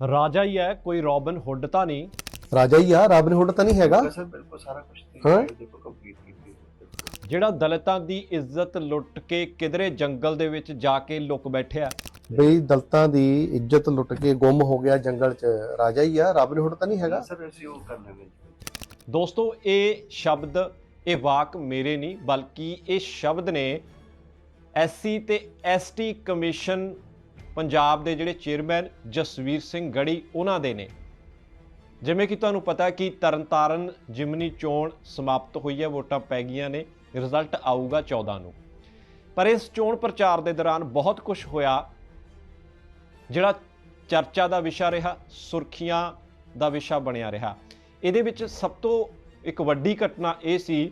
ਰਾਜਾ ਹੀ ਹੈ ਕੋਈ ਰੋਬਨ ਹੁੱਡ ਤਾਂ ਨਹੀਂ। ਰਾਜਾ ਹੀ ਆ ਰਾਬਨ ਹੁੱਡ ਤਾਂ ਨਹੀਂ ਹੈਗਾ? ਸਰ ਬਿਲਕੁਲ ਸਾਰਾ ਕੁਝ ਹਾਂ? ਦੇਖੋ ਕੰਪਲੀਟ ਕੀਤੀ ਜਿਹੜਾ ਦਲਿਤਾਂ ਦੀ ਇੱਜ਼ਤ ਲੁੱਟ ਕੇ ਕਿਧਰੇ ਜੰਗਲ ਦੇ ਵਿੱਚ ਜਾ ਕੇ ਲੁਕ ਬੈਠਿਆ ਬਈ ਦਲਤਾਂ ਦੀ ਇੱਜ਼ਤ ਲੁੱਟ ਕੇ ਗੁੰਮ ਹੋ ਗਿਆ ਜੰਗਲ 'ਚ ਰਾਜਾ ਹੀ ਆ ਰਾਬਨ ਹੁੱਡ ਤਾਂ ਨਹੀਂ ਹੈਗਾ? ਸਰ ਅਸੀਂ ਉਹ ਕਰ ਲੈਂਦੇ ਜੀ। ਦੋਸਤੋ ਇਹ ਸ਼ਬਦ ਇਹ ਵਾਕ ਮੇਰੇ ਨਹੀਂ ਬਲਕਿ ਇਹ ਸ਼ਬਦ ਨੇ ਐਸਸੀ ਤੇ ਐਸਟੀ ਕਮਿਸ਼ਨ ਪੰਜਾਬ ਦੇ ਜਿਹੜੇ ਚੇਅਰਮੈਨ ਜਸਵੀਰ ਸਿੰਘ ਗੜੀ, ਉਹਨਾਂ ਦੇ ਨੇ। ਜਿਵੇਂ ਕਿ ਤੁਹਾਨੂੰ ਪਤਾ ਕਿ ਤਰਨਤਾਰਨ ਜਿਮਨੀ ਚੋਣ ਸਮਾਪਤ ਹੋਈ ਹੈ, ਵੋਟਾਂ ਪੈ ਗਈਆਂ ਨੇ, ਰਿਜ਼ਲਟ ਆਊਗਾ 14 ਨੂੰ। ਪਰ ਇਸ ਚੋਣ ਪ੍ਰਚਾਰ ਦੇ ਦੌਰਾਨ ਬਹੁਤ ਕੁਝ ਹੋਇਆ, ਜਿਹੜਾ ਚਰਚਾ ਦਾ ਵਿਸ਼ਾ ਰਿਹਾ, ਸੁਰਖੀਆਂ ਦਾ ਵਿਸ਼ਾ ਬਣਿਆ ਰਿਹਾ। ਇਹਦੇ ਵਿੱਚ ਸਭ ਤੋਂ ਇੱਕ ਵੱਡੀ ਘਟਨਾ ਇਹ ਸੀ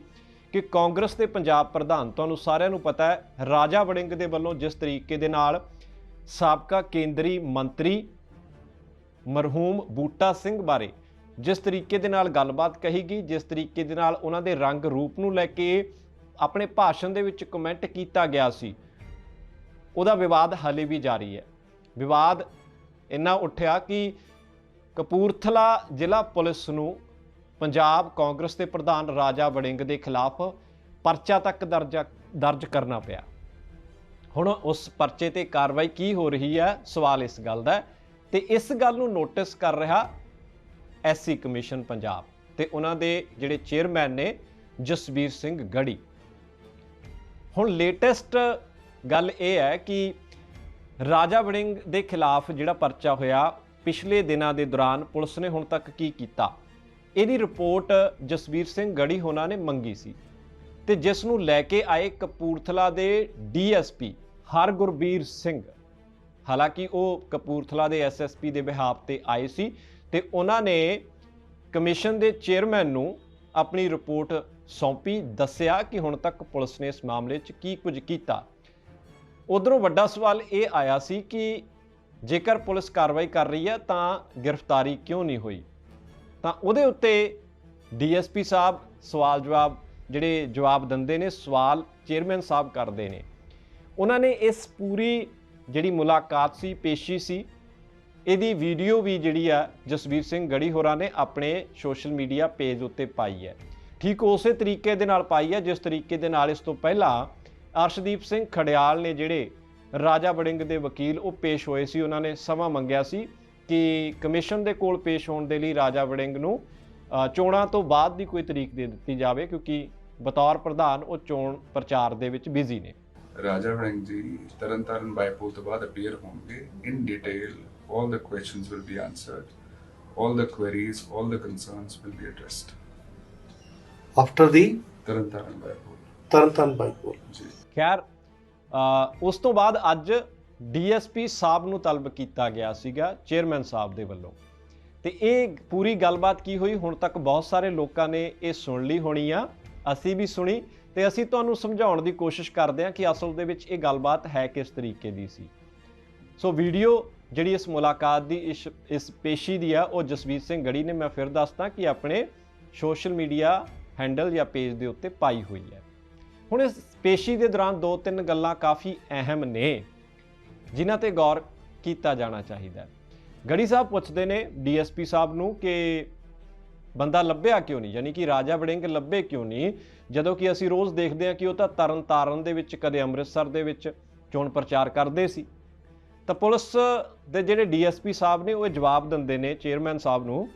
ਕਿ ਕਾਂਗਰਸ ਦੇ ਪੰਜਾਬ ਪ੍ਰਧਾਨ, ਤੁਹਾਨੂੰ ਸਾਰਿਆਂ ਨੂੰ ਪਤਾ ਹੈ, ਰਾਜਾ ਵੜਿੰਗ ਦੇ ਵੱਲੋਂ ਜਿਸ ਤਰੀਕੇ ਦੇ ਨਾਲ ਸਾਬਕਾ ਕੇਂਦਰੀ ਮੰਤਰੀ ਮਰਹੂਮ ਬੂਟਾ ਸਿੰਘ ਬਾਰੇ ਜਿਸ ਤਰੀਕੇ ਦੇ ਨਾਲ ਗੱਲਬਾਤ ਕਹੀ ਗਈ ਜਿਸ ਤਰੀਕੇ ਦੇ ਨਾਲ ਉਹਨਾਂ ਦੇ ਰੰਗ ਰੂਪ ਨੂੰ ਲੈ ਕੇ ਆਪਣੇ ਭਾਸ਼ਣ ਦੇ ਵਿੱਚ ਕਮੈਂਟ ਕੀਤਾ ਗਿਆ ਸੀ, ਉਹਦਾ ਵਿਵਾਦ ਹਾਲੇ ਵੀ ਜਾਰੀ ਹੈ। ਵਿਵਾਦ ਇੰਨਾ ਉੱਠਿਆ ਕਿ ਕਪੂਰਥਲਾ ਜ਼ਿਲ੍ਹਾ ਪੁਲਿਸ ਨੂੰ ਪੰਜਾਬ ਕਾਂਗਰਸ ਦੇ ਪ੍ਰਧਾਨ ਰਾਜਾ ਵੜਿੰਗ ਦੇ ਖਿਲਾਫ ਪਰਚਾ ਤੱਕ ਦਰਜ ਦਰਜ ਕਰਨਾ ਪਿਆ। ਹੁਣ ਉਸ ਪਰਚੇ ਤੇ ਕਾਰਵਾਈ ਕੀ ਹੋ ਰਹੀ ਹੈ? ਸਵਾਲ ਇਸ ਗੱਲ ਦਾ ਹੈ। ਤੇ ਇਸ ਗੱਲ ਨੂੰ ਨੋਟਿਸ ਕਰ ਰਿਹਾ ਐਸਸੀ ਕਮਿਸ਼ਨ ਪੰਜਾਬ ਤੇ ਉਹਨਾਂ ਦੇ ਜਿਹੜੇ ਚੇਅਰਮੈਨ ਨੇ ਜਸਵੀਰ ਸਿੰਘ ਗੜੀ। ਹੁਣ ਲੇਟੈਸਟ ਗੱਲ ਇਹ ਹੈ ਕਿ ਰਾਜਾ ਵੜਿੰਗ ਦੇ ਖਿਲਾਫ ਜਿਹੜਾ ਪਰਚਾ ਹੋਇਆ, ਪਿਛਲੇ ਦਿਨਾਂ ਦੇ ਦੌਰਾਨ ਪੁਲਿਸ ਨੇ ਹੁਣ ਤੱਕ ਕੀ ਕੀਤਾ? ਇਹਦੀ ਰਿਪੋਰਟ ਜਸਵੀਰ ਸਿੰਘ ਗੜੀ ਹੋਣਾ ਨੇ ਮੰਗੀ ਸੀ। ਤੇ ਜਿਸ ਨੂੰ ਲੈ ਕੇ ਆਏ ਕਪੂਰਥਲਾ ਦੇ ਡੀਐਸਪੀ ਹਰਗੁਰਬੀਰ ਸਿੰਘ, ਹਾਲਾਂਕਿ ਉਹ ਕਪੂਰਥਲਾ ਦੇ ਐਸਐਸਪੀ ਦੇ ਬਿਹਾਫ ਤੇ ਆਏ ਸੀ ਤੇ ਉਹਨਾਂ ਨੇ ਕਮਿਸ਼ਨ ਦੇ ਚੇਅਰਮੈਨ ਨੂੰ ਆਪਣੀ ਰਿਪੋਰਟ ਸੌਂਪੀ, ਦੱਸਿਆ ਕਿ ਹੁਣ ਤੱਕ ਪੁਲਿਸ ਨੇ ਇਸ ਮਾਮਲੇ 'ਚ ਕੀ ਕੁਝ ਕੀਤਾ। ਉਧਰੋਂ ਵੱਡਾ ਸਵਾਲ ਇਹ ਆਇਆ ਸੀ ਕਿ ਜੇਕਰ ਪੁਲਿਸ ਕਾਰਵਾਈ ਕਰ ਰਹੀ ਹੈ ਤਾਂ ਗ੍ਰਿਫਤਾਰੀ ਕਿਉਂ ਨਹੀਂ ਹੋਈ? ਤਾਂ ਉਹਦੇ ਉੱਤੇ ਡੀਐਸਪੀ ਸਾਹਿਬ ਸਵਾਲ ਜਵਾਬ ਜਿਹੜੇ ਜਵਾਬ ਦਿੰਦੇ ਨੇ, ਸਵਾਲ ਚੇਅਰਮੈਨ ਸਾਹਿਬ ਕਰਦੇ ਨੇ। ਉਹਨਾਂ ਨੇ ਇਸ ਪੂਰੀ ਜਿਹੜੀ ਮੁਲਾਕਾਤ ਸੀ, ਪੇਸ਼ੀ ਸੀ, ਇਹਦੀ ਵੀਡੀਓ ਵੀ ਜਿਹੜੀ ਆ ਜਸਵੀਰ ਸਿੰਘ ਗੜੀ ਹੋਰਾਂ ਨੇ ਆਪਣੇ ਸੋਸ਼ਲ ਮੀਡੀਆ ਪੇਜ ਉੱਤੇ ਪਾਈ ਹੈ। ਠੀਕ ਉਸੇ ਤਰੀਕੇ ਦੇ ਨਾਲ ਪਾਈ ਹੈ, ਜਿਸ ਤਰੀਕੇ ਦੇ ਨਾਲ ਇਸ ਤੋਂ ਪਹਿਲਾਂ ਅਰਸ਼ਦੀਪ ਸਿੰਘ ਖੜਿਆਲ ਨੇ ਜਿਹੜੇ ਰਾਜਾ ਵੜਿੰਗ ਦੇ ਵਕੀਲ ਉਹ ਪੇਸ਼ ਹੋਏ ਸੀ, ਉਹਨਾਂ ਨੇ ਸਮਾਂ ਮੰਗਿਆ ਸੀ ਕਿ ਕਮਿਸ਼ਨ ਦੇ ਕੋਲ ਪੇਸ਼ ਹੋਣ ਦੇ ਲਈ ਰਾਜਾ ਵੜਿੰਗ ਨੂੰ ਚੋਣਾਂ ਤੋਂ ਬਾਅਦ ਦੀ ਕੋਈ ਤਰੀਕ ਦੇ ਦਿੱਤੀ ਜਾਵੇ, ਕਿਉਂਕਿ ਬਤੌਰ ਪ੍ਰਧਾਨ ਉਹ ਚੋਣ ਪ੍ਰਚਾਰ ਦੇ ਵਿੱਚ ਬਿਜ਼ੀ ਨੇ। ਰਾਜਾ ਵੜਿੰਗ ਜੀ ਤਰਨਤਾਰਨ ਬਾਈਪੋਲ ਤੋਂ ਬਾਅਦ ਅਪੀਅਰ ਹੋਣਗੇ in detail all the questions will be answered. All the queries all the concerns will be addressed. After the Tarn Taran bypoll Tarn Taran bypoll ਜੀ ਖੈਰ ਉਸ ਤੋਂ ਬਾਅਦ ਅੱਜ ਡੀਐਸਪੀ ਸਾਹਿਬ ਨੂੰ ਤਲਬ ਕੀਤਾ ਗਿਆ ਸੀਗਾ ਚੇਅਰਮੈਨ ਸਾਹਿਬ ਦੇ ਵੱਲੋਂ ਤੇ ਇਹ ਪੂਰੀ ਗੱਲਬਾਤ ਕੀ ਹੋਈ ਹੁਣ ਤੱਕ ਬਹੁਤ ਸਾਰੇ ਲੋਕਾਂ ਨੇ ਇਹ ਸੁਣ ਲਈ ਹੋਣੀ ਆ ਅਸੀਂ ਵੀ ਸੁਣੀ ਤੇ ਅਸੀਂ ਤੁਹਾਨੂੰ ਸਮਝਾਉਣ ਦੀ ਕੋਸ਼ਿਸ਼ ਕਰਦੇ ਹਾਂ ਕਿ ਅਸਲ ਦੇ ਵਿੱਚ ਇਹ ਗੱਲਬਾਤ ਹੈ ਕਿਸ ਤਰੀਕੇ ਦੀ ਸੀ। ਸੋ ਵੀਡੀਓ ਜਿਹੜੀ ਇਸ ਮੁਲਾਕਾਤ ਦੀ, ਇਸ ਇਸ ਪੇਸ਼ੀ ਦੀ ਆ, ਉਹ ਜਸਵੀਰ ਸਿੰਘ ਗੜੀ ਨੇ ਮੈਂ ਫਿਰ ਦੱਸਦਾ ਕਿ ਆਪਣੇ ਸੋਸ਼ਲ ਮੀਡੀਆ ਹੈਂਡਲ ਜਾਂ ਪੇਜ ਦੇ ਉੱਤੇ ਪਾਈ ਹੋਈ ਹੈ। ਹੁਣ ਇਸ ਪੇਸ਼ੀ ਦੇ ਦੌਰਾਨ ਦੋ ਤਿੰਨ ਗੱਲਾਂ ਕਾਫੀ ਅਹਿਮ ਨੇ, ਜਿਨ੍ਹਾਂ ਤੇ ਗੌਰ ਕੀਤਾ ਜਾਣਾ ਚਾਹੀਦਾ ਹੈ। ਗੜੀ ਸਾਹਿਬ ਪੁੱਛਦੇ ਨੇ ਡੀਐਸਪੀ ਸਾਹਿਬ ਨੂੰ ਕਿ ਬੰਦਾ ਲੱਭਿਆ ਕਿਉਂ ਨਹੀਂ? ਯਾਨੀ ਕਿ ਰਾਜਾ ਵੜਿੰਗ ਲੱਭੇ ਕਿਉਂ ਨਹੀਂ? ਜਦੋਂ ਕਿ ਅਸੀਂ ਰੋਜ਼ ਦੇਖਦੇ ਹਾਂ ਕਿ ਉਹ ਤਾਂ ਤਰਨਤਾਰਨ ਦੇ ਵਿੱਚ, ਕਦੇ ਅੰਮ੍ਰਿਤਸਰ ਦੇ ਵਿੱਚ ਚੋਣ ਪ੍ਰਚਾਰ ਕਰਦੇ ਸੀ। ਤਾਂ ਪੁਲਿਸ ਦੇ ਜਿਹੜੇ ਡੀਐਸਪੀ ਸਾਹਿਬ ਨੇ, ਉਹ ਇਹ ਜਵਾਬ ਦਿੰਦੇ ਨੇ ਚੇਅਰਮੈਨ ਸਾਹਿਬ ਨੂੰ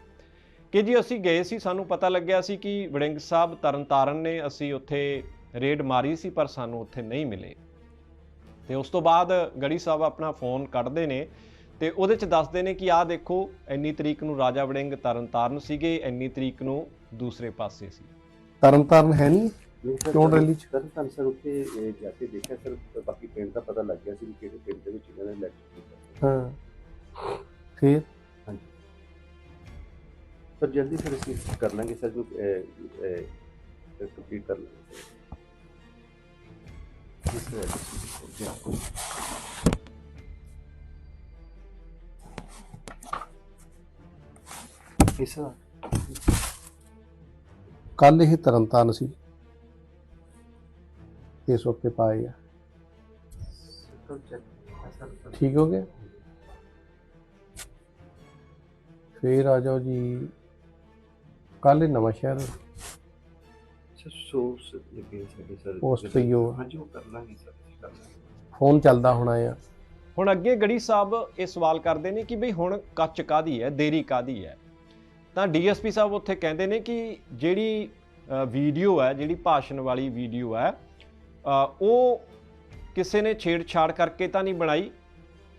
ਕਿ ਜੀ ਅਸੀਂ ਗਏ ਸੀ, ਸਾਨੂੰ ਪਤਾ ਲੱਗਿਆ ਸੀ ਕਿ ਵੜਿੰਗ ਸਾਹਿਬ ਤਰਨਤਾਰਨ ਨੇ ਅਸੀਂ ਉੱਥੇ ਰੇਡ ਮਾਰੀ ਸੀ, ਪਰ ਸਾਨੂੰ ਉੱਥੇ ਨਹੀਂ ਮਿਲੇ। ਤੇ ਉਸ ਤੋਂ ਬਾਅਦ ਗੜੀ ਸਾਹਿਬ ਆਪਣਾ ਫੋਨ ਕੱਢਦੇ ਨੇ ਤੇ ਉਹਦੇ ਚ ਦੱਸਦੇ ਨੇ ਕਿ ਆਹ ਦੇਖੋ, ਇੰਨੀ ਤਰੀਕ ਨੂੰ ਰਾਜਾ ਵੜਿੰਗ ਤਰਨਤਾਰਨ ਸੀਗੇ, ਇੰਨੀ ਤਰੀਕ ਨੂੰ ਦੂਸਰੇ ਪਾਸੇ ਸੀ। ਤਰਨਤਾਰਨ ਹੈ ਨਹੀਂ ਚੋਣ ਰੈਲੀ 'ਚ ਸਰ ਤੁਹਾਨੂੰ ਸਰ ਉੱਥੇ ਅਹ, ਜਾ ਕੇ ਦੇਖਿਆ ਸਰ ਬਾਕੀ ਪਿੰਡ ਦਾ ਪਤਾ ਲੱਗ ਗਿਆ ਸੀ ਕਿ ਕਿਹੜੇ ਪਿੰਡ ਦੇ ਵਿੱਚ ਇਹਨਾਂ ਨੇ ਇਲੈਕਸ਼ਨ ਕੀਤਾ ਹਾਂ ਫਿਰ ਹਾਂਜੀ ਪਰ ਜਲਦੀ ਫਿਰ ਅਸੀਂ ਕਰ ਲਾਂਗੇ ਸਰ ਨੂੰ ਕੰਪਲੀਟ ਕਰ ਲਾਂਗੇ ਇਸ ਤਰ੍ਹਾਂ ਇਸ ਤਰ੍ਹਾਂ ਕੱਲ ਇਹ ਤਰਨਤਾਰਨ ਸੀ। ਇਸ ਵਕਤ ਪਾਏ ਆ। ਠੀਕ ਹੋ ਗਿਆ? ਫੇਰ ਆ ਜਾਓ ਜੀ। ਕੱਲ ਨਵਾਂ ਸ਼ਹਿਰ ਸਰ ਸੋਰਸ ਲੱਗੇ ਸਾਡੇ ਸਰ Post ਤੇ ਹੀ ਉਹ- ਹਾਂਜੀ ਉਹ ਕਰ ਲਾਂਗੇ ਸਰ ਅਸੀਂ ਕਰ ਲਾਂਗੇ। ਫੋਨ ਚੱਲਦਾ ਹੋਣਾ ਆ। ਹੁਣ ਅੱਗੇ ਗੜੀ ਸਾਹਿਬ ਇਹ ਸਵਾਲ ਕਰਦੇ ਨੇ ਕਿ ਬਈ ਹੁਣ ਕੱਚ ਕਾਦੀ ਹੈ ਦੇਰੀ ਕਾਦੀ ਹੈ? ਤਾਂ ਡੀਐਸਪੀ ਸਾਹਿਬ ਉੱਥੇ ਕਹਿੰਦੇ ਨੇ ਕਿ ਜਿਹੜੀ ਵੀਡੀਓ ਹੈ, ਜਿਹੜੀ ਭਾਸ਼ਣ ਵਾਲੀ ਵੀਡੀਓ ਹੈ ਉਹ ਕਿਸੇ ਨੇ ਛੇੜਛਾੜ ਕਰਕੇ ਤਾਂ ਨਹੀਂ ਬਣਾਈ,